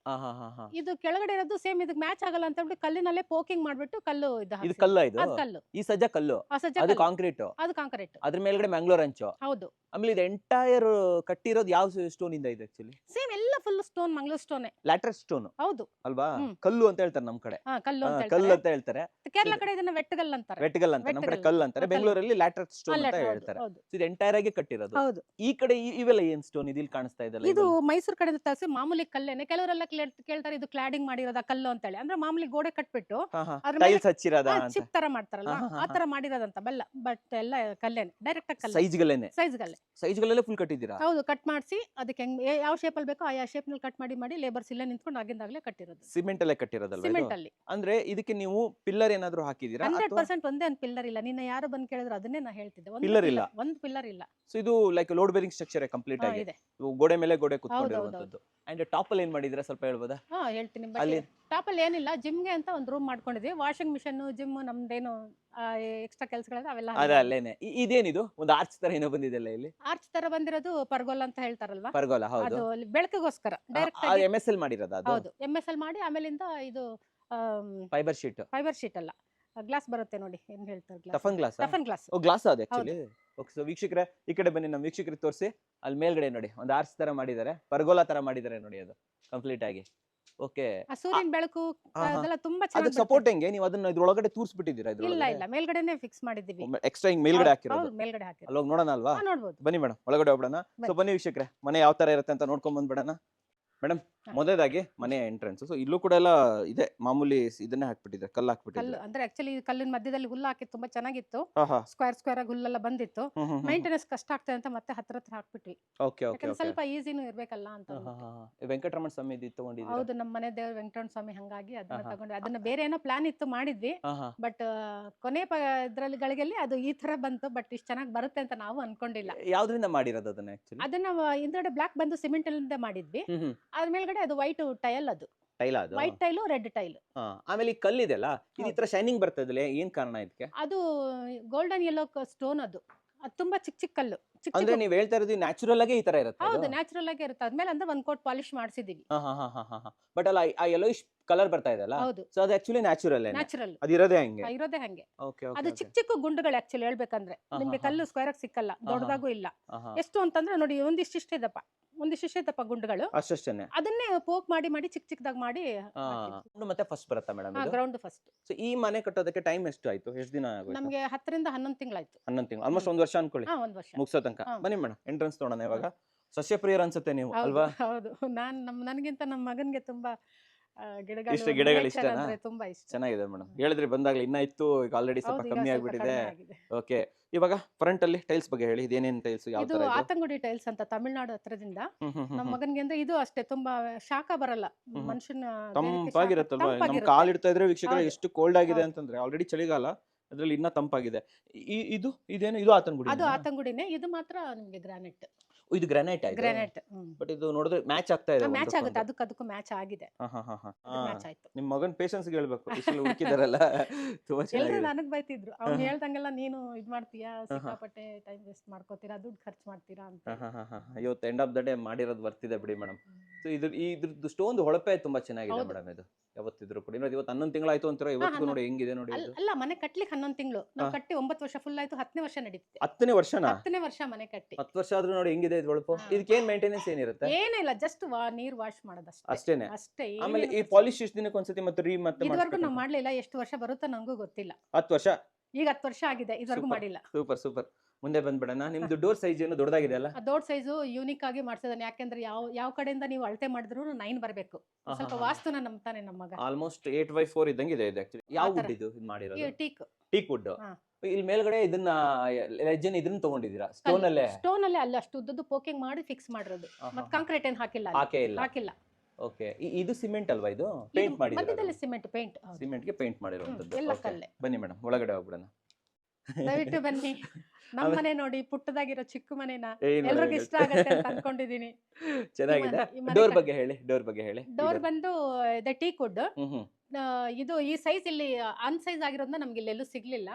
B: ಇದು ಕೆಳಗಡೆ ಇರೋದು ಸೇಮ್ ಇದಕ್ಕೆ ಮ್ಯಾಚ್ ಆಗಲ್ಲ ಅಂತ ಹೇಳ್ಬಿಟ್ಟು ಕಲ್ಲಿನಲ್ಲೇ ಪೋಕಿಂಗ್ ಮಾಡ್ಬಿಟ್ಟು ಕಲ್ಲು ಇದು
A: ಇದು
B: ಹಾಕ್ಸಿದ್ದು.
A: ಇದು?
B: ಕಲ್ಲು.
A: ಈ ಸಜ್ಜ ಕಲ್ಲು?
B: ಆ ಸಜ್ಜ
A: ಅದು
B: ಕಲ್ಲು.
A: ಕಾಂಕ್ರೀಟ್
B: ಅದು ಕಾಂಕ್ರೀಟ್
A: ಅದ್ರ ಮೇಲ್ಗಡೆ ಮ್ಯಾಂಗ್ಳೂರ್ ಅಂಚು.
B: ಹೌದು.
A: ಆಮೇಲೆ ಇದು ಎಂಟೈರ್ ಕಟ್ಟಿರೋದು ಯಾವ ಸ್ಟೋನ್ ಇಂದ ಇದೆ ಆಕ್ಚುಲಿ
B: ಸೇಮ್ ಎಲ್ಲ full stone Mangalore stone
A: laterite stone
B: ಹೌದು.
A: ಅಲ್ವಾ? ಕಲ್ಲು ಅಂತ ಹೇಳ್ತಾರೆ ನಮ್ ಕಡೆ.
B: ಹಾ ಕಲ್ಲು
A: ಕಲ್ಲು ಅಂತ ಹೇಳ್ತಾರೆ.
B: ಕೇರಳ ಕಡೆ ಇದನ್ನ ವೆಟ್ಟಗಲ್ ಅಂತಾರೆ.
A: ವೆಟ್ಟಗಲ್ ಅಂತ ನಮ್ ಕಡೆ ಕಲ್ಲು ಅಂತಾರೆ. ಬೆಂಗಳೂರಲ್ಲಿ ಲ್ಯಾಟ್ರಸ್ ಸ್ಟೋನ್ ಅಂತ ಹೇಳ್ತಾರೆ. ಇದು ಎಂಟೈರ್ ಆಗಿ ಕಟ್ಟಿರೋದು.
B: ಹೌದು.
A: ಈ ಕಡೆ ಇವೆಲ್ಲ ಏನ್ ಸ್ಟೋನ್ ಇದು ಇಲ್ಲಿ ಕಾಣಿಸ್ತಾ ಇದೆ
B: ಇದು ಮೈಸೂರು ಕಡೆ ತರಿಸಿ ಮಾಮೂಲಿ ಕಲ್ಲೇನೆ. ಕೆಲವರೆಲ್ಲ ಕೇಳ್- ಕೇಳ್ತಾರೆ ಇದು ಕ್ಲಾಡಿಂಗ್ ಮಾಡಿರೋದ ಕಲ್ಲು ಅಂತ ಹೇಳಿ ಅಂದ್ರೆ ಮಾಮೂಲಿ ಗೋಡೆ ಕಟ್ಬಿಟ್ಟು ಚಿಪ್ ತರ ಮಾಡ್ತಾರಲ್ಲ? ಆ ತರ ಮಾಡಿರೋದಂತ ಬೆಲ್ಲ. ಬಟ್ ಎಲ್ಲ ಕಲ್ಲೇನೆ ಡೈರೆಕ್ಟ್ ಆಗಿ ಕಲ್ಲು
A: ಸೈಜ್ಗಳೇನೆ.
B: ಸೈಜ್
A: ಸೈಜ್ಗಳಲ್ಲೇ ಫುಲ್ ಕಟ್ಟಿದ್ದೀರಾ
B: ಹೌದು ಕಟ್ ಮಾಡಿಸಿ ಅದಕ್ಕೆ ಹೆಂಗ್ ಏ- ಯಾವ ಶೇಪ್ ಅಲ್ಲಿ ಬೇಕೋ ಆ ಶೇಪ್ನಲ್ಲಿ ಕಟ್ ಮಾಡಿ ಮಾಡಿ ಲೇಬರ್ಸ್ ಇಲ್ಲೇ ನಿಂತ್ಕೊಂಡು ಆಗಿಂದಾಗಲೇ ಕಟ್ಟಿರೋದು.
A: ಸಿಮೆಂಟ್ ಅಲ್ಲೇ ಕಟ್ಟಿರೋದಲ್ವಾ ಇದು?
B: ಸಿಮೆಂಟ್ ಅಲ್ಲಿ.
A: ಅಂದ್ರೆ ಇದಕ್ಕೆ ನೀವು ಪಿಲ್ಲರ್ ಏನಾದ್ರು ಹಾಕಿದೀರಾ
B: ಹಂಡ್ರೆಡ್
A: ಅಥವಾ
B: ಪರ್ಸೆಂಟ್ ಒಂದೇ ಒಂದು ಪಿಲ್ಲರ್ ಇಲ್ಲ. ನಿನ್ನ ಯಾರು ಬಂದ್ ಕೇಳಿದ್ರು ಅದನ್ನೇ ನಾ ಹೇಳ್ತಿದ್ದೆ. ಒಂದು
A: Pillar
B: pillar-
A: ಇಲ್ಲ.
B: ಒಂದು ಪಿಲ್ಲರ್ ಇಲ್ಲ.
A: ಸೊ ಇದು like load bearing structure complete
B: ಆಗಿದೆ
A: ಆಗಿ?
B: ಇದೆ.
A: ಇವು ಗೋಡೆ ಮೇಲೆ ಗೋಡೆ ಕುತ್ಕೊಂಡಿರುವಂತದ್ದು ಅಂಡ್ ಟಾಪ್ ಅಲ್ಲಿ ಏನ್ ಮಾಡಿದ್ರೆ ಸ್ವಲ್ಪ ಹೇಳ್ಬೋದಾ?
B: ಹಾ ಹೇಳ್ತೀನಿ.
A: ಅಲ್ಲಿ
B: ಟಾಪ್ ಅಲ್ಲಿ ಏನಿಲ್ಲ ಜಿಮ್ಗೆ ಅಂತ ಒಂದು ರೂಮ್ ಮಾಡ್ಕೊಂಡಿದ್ವಿ. ವಾಷಿಂಗ್ ಮಿಷನ್ ಜಿಮ್ ನಮ್ದೇನು ಎಕ್ಸ್ಟ್ರಾ ಕೆಲಸಗಳಿದೆ ಅವೆಲ್ಲ
A: ಅದ ಅಲ್ಲೇನೆ. ಇ- ಇದೇನಿದು? ಒಂದು ಆರ್ಚ್ ತರ ಏನೋ ಬಂದಿದೆಲ್ಲ ಇಲ್ಲಿ?
B: ಆರ್ಚ್ ತರ ಬಂದಿರೋದು ಪರ್ಗೋಲ್ ಅಂತ ಹೇಳ್ತಾರಲ್ವಾ?
A: ಪರ್ಗೋಲ ಹೌದು.
B: ಅದು ಅಲ್ಲಿ ಬೆಳಕಿಗೋಸ್ಕರ ಡೈರೆಕ್ಟ್ ಆಗಿ
A: ಎಂ ಎಸ್ ಎಲ್ ಮಾಡಿರೋದು ಅದು?
B: ಹೌದು ಎಂ ಎಸ್ ಎಲ್ ಮಾಡಿ ಆಮೇಲಿಂದ ಇದು
A: ಫೈಬರ್ ಶೀಟ್
B: ಫೈಬರ್ ಶೀಟ್ ಅಲ್ಲ. ಗ್ಲಾಸ್ ಬರುತ್ತೆ ನೋಡಿ ಏನ್ ಹೇಳ್ತಾರೆ glass
A: toughen glass
B: toughen glass
A: ಓ ಗ್ಲಾಸ್ ಅದು ಆಕ್ಚುಲಿ ಓಕೆ ಸೊ ವೀಕ್ಷಕರೇ ಈ ಕಡೆ ಬನ್ನಿ ನಮ್ಮ ವೀಕ್ಷಕರಿಗೆ ತೋರಿಸಿ. ಅಲ್ಲಿ ಮೇಲ್ಗಡೆ ನೋಡಿ ಒಂದು ಆರ್ಚ್ ತರ ಮಾಡಿದ್ದಾರೆ. ಪರ್ಗೋಲಾ ತರ ಮಾಡಿದ್ದಾರೆ ನೋಡಿ ಅದು ಕಂಪ್ಲೀಟ್ ಆಗಿ. ಓಕೆ.
B: ಸೂರ್ಯನ ಬೆಳಕು
A: ಹಾ, ಹಾ.
B: ಅದೆಲ್ಲ ತುಂಬಾ
A: ಅದಕ್ಕೆ
B: ಚೆನ್ನಾಗಿ
A: ಸಪೋರ್ಟ್ ಹೆಂಗೆ ನೀವು ಅದನ್ನ ಇದ್ರೊಳಗಡೆ ತೂರ್ಸ್ಬಿಟ್ಟಿದ್ದೀರಾ
B: ಇಲ್ಲ ಇಲ್ಲ. ಮೇಲ್ಗಡೆನೆ ಫಿಕ್ಸ್ ಮಾಡಿದ್ದೀವಿ.
A: ಎಕ್ಸ್ಟ್ರಾ ಹಿಂಗ್ ಮೇಲ್ಗಡೆ ಹಾಕಿರೋದು.
B: ಹೌದು ಮೇಲ್ಗಡೆ ಹಾಕಿ
A: ಅಲ್ಲೋಗಿ ನೋಡೋಣ ಅಲ್ವಾ?
B: ನೋಡ್ಬೋದು.
A: ಬನ್ನಿ ಮೇಡಮ್ ಒಳಗಡೆ ಹೋಗ್ಬಿಡೋಣ. ಸೊ
B: ಬನ್ನಿ.
A: ಬನ್ನಿ ವೀಕ್ಷಕರೇ ಮನೆ ಯಾವ ತರ ಇರುತ್ತೆ ಅಂತ ನೋಡ್ಕೊಂಡ್ ಬಂದ್ಬಿಡೋಣ. ಮೇಡಮ್
B: ಹಾ.
A: ಮೊದಲಾಗಿ ಮನೆ ಎಂಟ್ರೆನ್ಸ್ ಸೊ ಇಲ್ಲೂ ಕೂಡ ಎಲ್ಲ ಇದೆ. ಮಾಮೂಲಿ ಇದನ್ನೇ ಹಾಕ್ಬಿಟ್ಟಿದ್ದಾರೆ. ಕಲ್ಲು
B: ಕಲ್ಲು
A: ಹಾಕ್ಬಿಟ್ಟಿದ್ದಾರೆ
B: ಅಂದ್ರೆ ಆಕ್ಚುಲಿ ಕಲ್ಲಿನ ಮಧ್ಯದಲ್ಲಿ ಹುಲ್ಲು ಹಾಕಿ ತುಂಬಾ ಚೆನ್ನಾಗಿತ್ತು.
A: ಹಾ ಹಾ.
B: ಸ್ಕ್ವೇರ್ ಸ್ಕ್ವೇರ್ ಆಗಿ ಹುಲ್ಲೆಲ್ಲ ಬಂದಿತ್ತು.
A: ಹ್ಮ್ ಹ್ಮ್
B: ಮೈಂಟೆನೆನ್ಸ್ ಕಷ್ಟ ಆಗ್ತದೆ ಅಂತ ಮತ್ತೆ ಹತ್ರ ಹತ್ರ ಹಾಕ್ಬಿಟ್ವಿ.
A: ಓಕೆ ಓಕೆ
B: ಯಾಕಂದ್ರೆ
A: ಓಕೆ.
B: ಸ್ವಲ್ಪ ಈಸಿನೂ ಇರ್ಬೇಕಲ್ಲ ಅಂತ ಹಾ
A: ವೆಂಕಟರಮಣ ಸ್ವಾಮಿ ಇದು ತಗೊಂಡಿದ್ದೀರಾ?
B: ಹೌದು ನಮ್ಮ ಮನೆ ದೇವ್ರ ವೆಂಕಟರಮಣ ಸ್ವಾಮಿ ಹಂಗಾಗಿ ಅದನ್ನ
A: ತಗೊಂಡ್ವಿ ಹಾ.
B: ಅದನ್ನ ಬೇರೆ ಏನೋ ಪ್ಲಾನ್ ಇತ್ತು ಮಾಡಿದ್ವಿ.
A: ಹಾ ಹಾ.
B: ಬಟ್ ಕೊನೆ ಪ ಇದ್ರಲ್ಲಿ ಗಳಿಗೆಲ್ಲಿ ಅದು ಈ ತರ ಬಂತು. ಬಟ್ ಇಷ್ಟು ಚೆನ್ನಾಗಿ ಬರುತ್ತೆ ಅಂತ ನಾವು ಅನ್ಕೊಂಡಿಲ್ಲ.
A: ಯಾವ್ದ್ರಿಂದ ಮಾಡಿರೋದು ಅದನ್ನ ಆಕ್ಚುಲಿ
B: ಅದನ್ನ ಹಿಂದ್ಗಡೆ ಬ್ಲಾಕ್ ಬಂದು ಸಿಮೆಂಟ್ ಅಲ್ಲಿಂದ ಮಾಡಿದ್ವಿ.
A: ಹ್ಮ್ ಹ್ಮ್.
B: ಅದ್ರ ಮೇಲ್ಗಡೆ ಅದು ವೈಟ್ ಟೈಲ್ ಅದು.
A: ಟೈಲ್ ಅದು.
B: ವೈಟ್ ಟೈಲ್ ರೆಡ್ ಟೈಲ್
A: ಹಾ ಆಮೇಲೆ ಈ ಕಲ್ಲಿದೆಲ್ಲ ಇದು ಈ. ತರ ಶೈನಿಂಗ್ ಬರ್ತದಲ್ಲ ಏನ್ ಕಾರಣ ಇದಕ್ಕೆ?
B: ಅದು ಗೋಲ್ಡನ್ ಯೆಲ್ಲೋ ಸ್ಟೋನ್ ಅದು. ಅದು ತುಂಬಾ ಚಿಕ್ಕ ಚಿಕ್ಕ ಕಲ್ಲು ಚಿಕ್ಕ
A: ಅಂದ್ರೆ
B: ಚಿಕ್ಕ
A: ನೀವ್ ಹೇಳ್ತಾ ಇರೋದು ನ್ಯಾಚುರಲ್ ಆಗೇ ಈ ತರ ಇರುತ್ತೆ
B: ಹೌದು ನ್ಯಾಚುರಲ್ ಆಗಿ ಇರುತ್ತೆ. ಅದ್ಮೇಲೆ ಅಂದ್ರೆ ಒಂದ್ ಕೋಟ್ ಪಾಲಿಶ್ ಮಾಡಿಸಿದೀವಿ.
A: ಬಟ್ ಅಲ್ಲ ಆ ಯೆಲ್ಲೋಯಿಶ್ ಕಲರ್ ಬರ್ತಾ ಇದೆ
B: ಹೌದು.
A: ಸೊ ಅದು ಆಕ್ಚುಲಿ ನ್ಯಾಚುರಲ್
B: ನ್ಯಾಚುರಲ್
A: ಅದು ಇರೋದೇ ಹಂಗೆ?
B: ಇರೋದೇ ಹಂಗೆ.
A: ಓಕೆ
B: ಅದು ಚಿಕ್ಕ ಚಿಕ್ಕ ಗುಂಡುಗಳು ಆಕ್ಚುಲಿ ಹೇಳ್ಬೇಕಂದ್ರೆ. ನಿಮ್ಗೆ ಕಲ್ಲು ಸ್ಕ್ವೇರ್ ಆಗಿ ಸಿಕ್ಕಲ್ಲ. ದೊಡ್ಡದಾಗೂ ಇಲ್ಲ. ಎಷ್ಟು ಅಂತಂದ್ರೆ ನೋಡಿ ಒಂದಿಷ್ಟಿಷ್ಟೇ ದಪ್ಪ ಒಂದಿಷ್ಟಿಷ್ಟೇ ದಪ್ಪ ಗುಂಡುಗಳು.
A: ಅಷ್ಟೇನೆ
B: ಅದನ್ನೇ ಪೋಕ್ ಮಾಡಿ ಮಾಡಿ ಚಿಕ್ಕ ಚಿಕ್ಕದಾಗಿ ಮಾಡಿ.
A: ಮತ್ತೆ ಫಸ್ಟ್ ಬರುತ್ತಾ ಮೇಡಮ್
B: ಗ್ರೌಂಡ್ ಫಸ್ಟ್
A: ಸೊ ಈ ಮನೆ ಕಟ್ಟೋದಕ್ಕೆ ಟೈಮ್ ಎಷ್ಟು ಆಯ್ತು? ಎಷ್ಟು ದಿನ ಆಗೋಯ್ತು?
B: ನಮ್ಗೆ ಹತ್ತರಿಂದ ಹನ್ನೊಂದು ತಿಂಗಳಾಯ್ತು.
A: ಹನ್ನೊಂದು ತಿಂಗಳು ಆಲ್ಮೋಸ್ಟ್ ಒಂದ್ ವರ್ಷ ಅನ್ಕೊಳ್ಳಿ.
B: ಹಾ ಒಂದ್ ವರ್ಷ.
A: ಮುಗಿಸೋ ತನಕ. ಬನ್ನಿ ಮೇಡಮ್ ಎಂಟ್ರೆನ್ಸ್ ನೋಡೋಣ ಇವಾಗ. ಸಸ್ಯ ಪ್ರಿಯರ್ ಅನ್ಸುತ್ತೆ ನೀವು ಅಲ್ವಾ?
B: ಹೌದು. ನಾನ್ ನಮ್ ನನಗಿಂತ ನಮ್ಮ ಮಗನ್ಗೆ ತುಂಬಾ ಗಿಡಗಳು
A: ಇಷ್ಟ ಗಿಡಗಳು
B: nature
A: ಇಷ್ಟನಾ?
B: ಅಂದ್ರೆ ತುಂಬಾ ಇಷ್ಟ
A: ಚೆನ್ನಾಗಿದೆ ಮೇಡಮ್ ಹೇಳಿದ್ರೆ ಬಂದಾಗ್ಲಿ ಇನ್ನ ಇತ್ತು ಈಗ ಆಲ್ರೆಡಿ ಸ್ವಲ್ಪ
B: ಹೌದು, ಈಗ
A: ಕಮ್ಮಿ
B: ಸ್ವಲ್ಪ
A: ಆಗ್ಬಿಟ್ಟಿದೆ
B: ಕಡಿಮೆ ಆಗಿದೆ.
A: ಓಕೆ ಇವಾಗ ಫ್ರಂಟ್ ಅಲ್ಲಿ ಟೈಲ್ಸ್ ಬಗ್ಗೆ ಹೇಳಿ ಇದೇನೇನ್ ಟೈಲ್ಸ್ ಯಾವ
B: ಇದು
A: ತರ ಇದು
B: ಆತಂಗುಡಿ ಟೈಲ್ಸ್ ಅಂತ ತಮಿಳ್ನಾಡು ಹತ್ರದಿಂದ
A: ಹ್ಮ್, ಹ್ಮ್, ಹ್ಮ್,
B: ನಮ್ಮ
A: ಹ್ಮ್.
B: ಮಗನ್ಗೆ ಅಂದ್ರೆ ಇದು ಅಷ್ಟೇ ತುಂಬಾ ಶಾಖ ಬರಲ್ಲ
A: ಹ್ಮ್.
B: ಮನುಷ್ಯನ
A: ತಂಪಾಗಿರುತ್ತಲ್ವಾ ನಮ್
B: ತಂಪಾಗಿರುತ್ತೆ.
A: ಕಾಲ್ ಇಡ್ತಾ ಇದ್ರೆ ವೀಕ್ಷಕರ
B: ಹೌದು.
A: ಎಷ್ಟು ಕೋಲ್ಡ್ ಆಗಿದೆ
B: ಹೌದು.
A: ಅಂತಂದ್ರೆ ಆಲ್ರೆಡಿ ಚಳಿಗಾಲ ಅದ್ರಲ್ಲಿ ಇನ್ನ ತಂಪಾಗಿದೆ ಈ- ಇದು ಇದೇನು ಇದು ಆತನ ಗುಡಿ
B: ಅದು ಆತಂಗುಡಿನೇ ಇದು ಮಾತ್ರ ನಿಮ್ಗೆ ಗ್ರಾನೈಟ್
A: ಇದು ಗ್ರಾನೈಟ್ ಆಯ್ತು?
B: ಗ್ರಾನೈಟ್
A: ಬಟ್ ಇದು ನೋಡಿದ್ರೆ ಮ್ಯಾಚ್ ಆಗ್ತಾ ಇದೆ
B: ಮ್ಯಾಚ್ ಆಗುತ್ತೆ. ಅದಕ್ಕೆ ಅದಕ್ಕೆ ಮ್ಯಾಚ್ ಆಗಿದೆ.
A: ಹಾ, ಹಾ, ಹಾ, ಹಾ.
B: ಮ್ಯಾಚ್ ಆಯ್ತು.
A: ನಿಮ್ ಮಗನ್ ಪೇಷನ್ಸ್ ಹೇಳ್ಬೇಕು. [LAUGHS] ಇಷ್ಟೆಲ್ಲ ಹುಡುಕಿದಾರಲ್ಲ. ತುಂಬಾ
B: ಚೆನ್ನಾಗಿ
A: ಎಲ್ಲರೂ
B: ನನಗೆ ಬೈತಿದ್ರು. ಅವ್ನು. ಹೇಳ್ದಂಗೆಲ್ಲ ನೀನು ಇದು ಮಾಡ್ತೀಯಾ. ಸಿಕ್ಕಾಪಟ್ಟೆ ಟೈಮ್ ವೇಸ್ಟ್ ಮಾಡ್ಕೋತೀರಾ? ದುಡ್ಡು ಖರ್ಚು ಮಾಡ್ತೀರಾ ಅಂತ.
A: ಹಾ, ಹಾ, ಹಾ, ಹಾ. ಇವತ್ತು ಎಂಡ್ ಆಫ್ ದ ಡೇ ಮಾಡಿರೋದು ಬರ್ತಿದೆ ಬಿಡಿ ಮೇಡಮ್ ಸೊ ಇದ್ರ ಇದ್ರದ್ದು ಸ್ಟೋನ್ ಹೊಳಪೆ ತುಂಬಾ ಚೆನ್ನಾಗಿದೆ. ಮೇಡಮ್ ಇದು. ಯಾವತ್ತಿದ್ರು ಕೂಡ. ಇನ್ನೊಂದು ಇವತ್ತು ಹನ್ನೊಂದು ತಿಂಗಳಾಯ್ತು ಅಂತೀರ ಇವತ್ತು ನೋಡಿ ಹೆಂಗಿದೆ ನೋಡಿ
B: ಅಲ್- ಅಲ್ಲ ಮನೆ ಕಟ್ಲಿಕ್ಕೆ ಹನ್ನೊಂದು ತಿಂಗಳು. ನಾವು ಕಟ್ಟಿ ಒಂಬತ್ತು ವರ್ಷ ಫುಲ್ ಆಯ್ತು ಹತ್ತನೇ ವರ್ಷ ನಡೀತಿದೆ.
A: ಹತ್ತನೇ ವರ್ಷ
B: ಹತ್ತನೇ ವರ್ಷ ಮನೆ ಕಟ್ಟಿ.
A: ಹತ್ತು ವರ್ಷ ಆದ್ರೂ ನೋಡಿ ಹೆಂಗಿದೆ ಇದು ಹೊಳಪು?
B: ಹಾ.
A: ಇದಕ್ಕೆ ಏನ್ ಮೇಂಟೆನೆನ್ಸ್ ಏನಿರುತ್ತೆ?
B: ಏನಿಲ್ಲ ಜಸ್ಟ್ ನೀರ್ ವಾಶ್ ಮಾಡೋದಷ್ಟೇ.
A: ಅಷ್ಟೇನೆ.
B: ಅಷ್ಟೇ
A: ಆಮೇಲೆ ಈ
B: ಖರ್ಚು
A: ಪಾಲಿಶ್ ಎಷ್ಟು ದಿನಕ್ಕೆ ಒಂದ್ಸತಿ ಮತ್ತೆ ರೀ ಮತ್ತೆ
B: ಇದುವರೆಗೂ ನಾವು ಮಾಡ್ಲಿಲ್ಲ ಎಷ್ಟು ವರ್ಷ ಬರುತ್ತೋ ನಂಗೂ ಗೊತ್ತಿಲ್ಲ.
A: ಹತ್ತು ವರ್ಷ?
B: ಈಗ ಹತ್ತು ವರ್ಷ ಆಗಿದೆ ಇದುವರೆಗೂ
A: Super.
B: ಮಾಡಿಲ್ಲ.
A: Super super. ಮುಂದೆ ಬಂದ್ಬಿಡೋಣ. ನಿಮ್ದು ಡೋರ್ ಸೈಜ್ ಏನು ದೊಡ್ಡದಾಗಿದೆ ಅಲ್ಲ?
B: ಆ ದೊಡ್ಡ ಸೈಜು ಯೂನಿಕ್ ಆಗಿ ಮಾಡ್ಸಿದಾನೆ. ಯಾಕೆಂದ್ರೆ ಯಾವ ಯಾವ ಕಡೆಯಿಂದ ನೀವು ಅಳತೆ ಮಾಡಿದ್ರು ನೈನ್ ಬರಬೇಕು. ಸ್ವಲ್ಪ ವಾಸ್ತುನ ನಂಬ್ತಾನೆ ನಮ್ಮ ಮಗ.
A: ಆಲ್ಮೋಸ್ಟ್ ಏಟ್ ಬೈ ಫೋರ್ ಇದ್ದಂಗೆ ಇದೆ ಇದು ಆಕ್ಚುಲಿ ಯಾವ ವುಡ್ ಇದು ಇದು ಮಾಡಿರೋದು?
B: ಟೀಕ್
A: ಟೀಕ್ ವುಡ್ ಇಲ್ಲಿ ಮೇಲ್ಗಡೆ ಇದನ್ನ ಲೆಜ್ಜನ್ ಇದನ್ನ ತಗೊಂಡಿದ್ದೀರಾ? ಸ್ಟೋನ್ ಅಲ್ಲೇ?
B: ಸ್ಟೋನ್ ಅಲ್ಲೇ ಅಲ್ಲ ಅಷ್ಟು ಉದ್ದದ್ದು ಪೋಕಿಂಗ್ ಮಾಡಿ ಫಿಕ್ಸ್ ಮಾಡಿರೋದು. ಮತ್ತೆ ಕಾಂಕ್ರೀಟ್ ಏನ್ ಹಾಕಿಲ್ಲ ಅಲ್ಲಿ.
A: ಹಾಕೇ ಇಲ್ಲ.
B: ಹಾಕಿಲ್ಲ.
A: ಓಕೆ ಇದು ಸಿಮೆಂಟ್ ಅಲ್ವಾ ಇದು? ಪೇಂಟ್
B: ಇದು
A: ಮಾಡಿದ್ದೀರಾ
B: ಸಿಮೆಂಟ್ ಪೇಂಟ್
A: ಸಿಮೆಂಟ್ಗೆ ಪೇಂಟ್ ಮಾಡಿರುವಂತದ್ದು ಬನ್ನಿ ಮೇಡಮ್ ಒಳಗಡೆ ಹೋಗ್ಬಿಡೋಣ.
B: ದಯವಿಟ್ಟು ಬನ್ನಿ. ನಮ್ಮ ಮನೆ ನೋಡಿ ಪುಟ್ಟದಾಗಿರೋ ಚಿಕ್ಕ ಮನೆನ
A: ಎಲ್ಲರಿಗೂ
B: ಎಲ್ರಿಗೂ ಇಷ್ಟ ಆಗುತ್ತೆ ಅಂತ ಅನ್ಕೊಂಡಿದೀನಿ. [LAUGHS]
A: ಚೆನ್ನಾಗಿದೆ. ಡೋರ್ ಬಗ್ಗೆ ಹೇಳಿ ಡೋರ್ ಬಗ್ಗೆ ಹೇಳಿ.
B: ಡೋರ್ ಬಂದು ಇದೆ ಟೀ ಕುಡ್
A: ಹ್ಮ್ ಹ್ಮ್.
B: ಇದು ಈ ಸೈಜ್ ಇಲ್ಲಿ ಅನ್ ಸೈಜ್ ಆಗಿರೋದ್ರಿಂದ ನಮ್ಗೆ ಇಲ್ಲೆಲ್ಲೂ ಸಿಗ್ಲಿಲ್ಲ.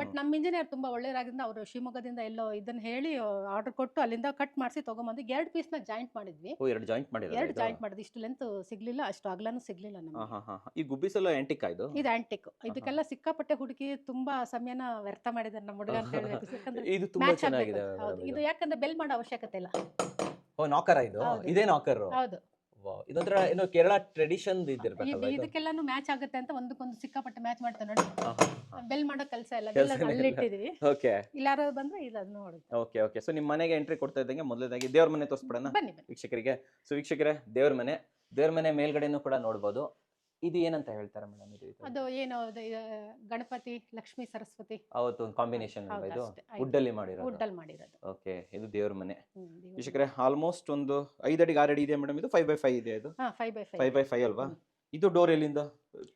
B: ಬಟ್ ನಮ್ಮ ಇಂಜಿನಿಯರ್ ತುಂಬಾ ಒಳ್ಳೆಯರಾಗಿಂದ ಅವರು ಶಿವಮೊಗ್ಗದಿಂದ ಎಲ್ಲೋ ಇದನ್ನ ಹೇಳಿ ಆರ್ಡರ್ ಕೊಟ್ಟು ಅಲ್ಲಿಂದ ಕಟ್ ಮಾಡಿಸಿ ತಗೊಂಬಂದು ಎರಡು ಪೀಸ್ನ ಜಾಯಿಂಟ್ ಮಾಡಿದ್ವಿ.
A: ಎರಡು ಜಾಯಿಂಟ್ ಮಾಡಿದ್ವಿ
B: ಎರಡು ಜಾಯಿಂಟ್ ಮಾಡಿದ್ವಿ ಇಷ್ಟು ಲೆಂತ್ ಸಿಗ್ಲಿಲ್ಲ ಅಷ್ಟು ಅಗ್ಲಾನು ಸಿಗ್ಲಿಲ್ಲ ನಮ್ಗೆ.
A: ಈ ಗುಬ್ಬಿಸಲ್ಲ ಆಂಟಿಕ್ ಇದು?
B: ಇದು ಆಂಟಿಕ್ ಇದಕ್ಕೆಲ್ಲ ಸಿಕ್ಕಾಪಟ್ಟೆ ಹುಡುಕಿ ತುಂಬಾ ಸಮಯನ ವ್ಯರ್ಥ ಮಾಡಿದಾರೆ ನಮ್ಮ ಹುಡುಗ ಅಂತ ಹೇಳ್ಬೇಕು ಯಾಕಂದ್ರೆ [LAUGHS]
A: ಇದು ತುಂಬಾ ಚೆನ್ನಾಗಿದೆ
B: ಹೌದು. ಇದು. ಯಾಕಂದ್ರೆ ಬೆಲ್ ಮಾಡೋ ಅವಶ್ಯಕತೆ ಇಲ್ಲ.
A: ಓ ನಾಕರ್ ಇದು. ಇದೇ ನಾಕರ್
B: ಹೌದು.
A: ಇದೊಂಥರ ಏನೋ ಕೇರಳ ಟ್ರೆಡಿಷನ್
B: ಇದು ಇದಕ್ಕೆಲ್ಲಾನು ಮ್ಯಾಚ್ ಆಗುತ್ತೆ ಅಂತ ಒಂದಕ್ಕೊಂದು ಸಿಕ್ಕಾಪಟ್ಟೆ ಮ್ಯಾಚ್ ಮಾಡ್ತಾರೆ ನೋಡಿ. ಬೆಲ್ ಮಾಡೋ ಕೆಲಸ ಇಲ್ಲ. ಇಟ್ಟಿದೀವಿ
A: ಓಕೆ.
B: ಇಲ್ಲಾರು ಬಂದ್ರೆ ಇಲ್ಲ ಅದನ್ನ
A: ಓಕೆ ಓಕೆ. ಸೊ ನಿಮ್ಮ ಮನೆಗೆ ಎಂಟ್ರಿ ಕೊಡ್ತಾ ಇದ್ದಂಗೆ ಮೊದಲನೇದಾಗಿ ದೇವ್ರ ಮನೆ ತೋರಿಸ್ಬಿಡೋಣ ವೀಕ್ಷಕರಿಗೆ. ಸೊ ವೀಕ್ಷಕರೇ ದೇವ್ರ ಮನೆ. ದೇವ್ರ ಮನೆ ಮೇಲ್ಗಡೆನೂ ಕೂಡ ನೋಡ್ಬೋದು. ಇದು ಏನಂತ ಹೇಳ್ತಾರೆ ಮೇಡಮ್ ಇದು ಇದು?
B: ಅದು ಏನು ಅದು, ಗಣಪತಿ ಲಕ್ಷ್ಮೀ ಸರಸ್ವತಿ.
A: ಅವತ್ತು ಒಂದು ಕಾಂಬಿನೇಷನ್
B: ಹೌದು
A: ಇದು?
B: ಅಷ್ಟೇ
A: ವುಡ್ ಅಲ್ಲಿ ಮಾಡಿರೋದು.
B: ವುಡ್ ಅಲ್ಲಿ ಮಾಡಿರೋದು.
A: ಓಕೆ ಇದು ದೇವ್ರ ಮನೆ.
B: ಹ್ಮ್, ದೇವ್ರು.
A: ವೀಕ್ಷಕರೇ ಆಲ್ಮೋಸ್ಟ್ ಒಂದು ಐದು ಅಡಿ ಆರು ಅಡಿ ಇದೆ ಮೇಡಮ್ ಇದು? ಫೈವ್ ಬೈ ಫೈವ್ ಇದೆ ಇದು
B: ಹಾ five by
A: five
B: five
A: by five ಅಲ್ವಾ? ಇದು ಡೋರ್ ಎಲ್ಲಿಂದ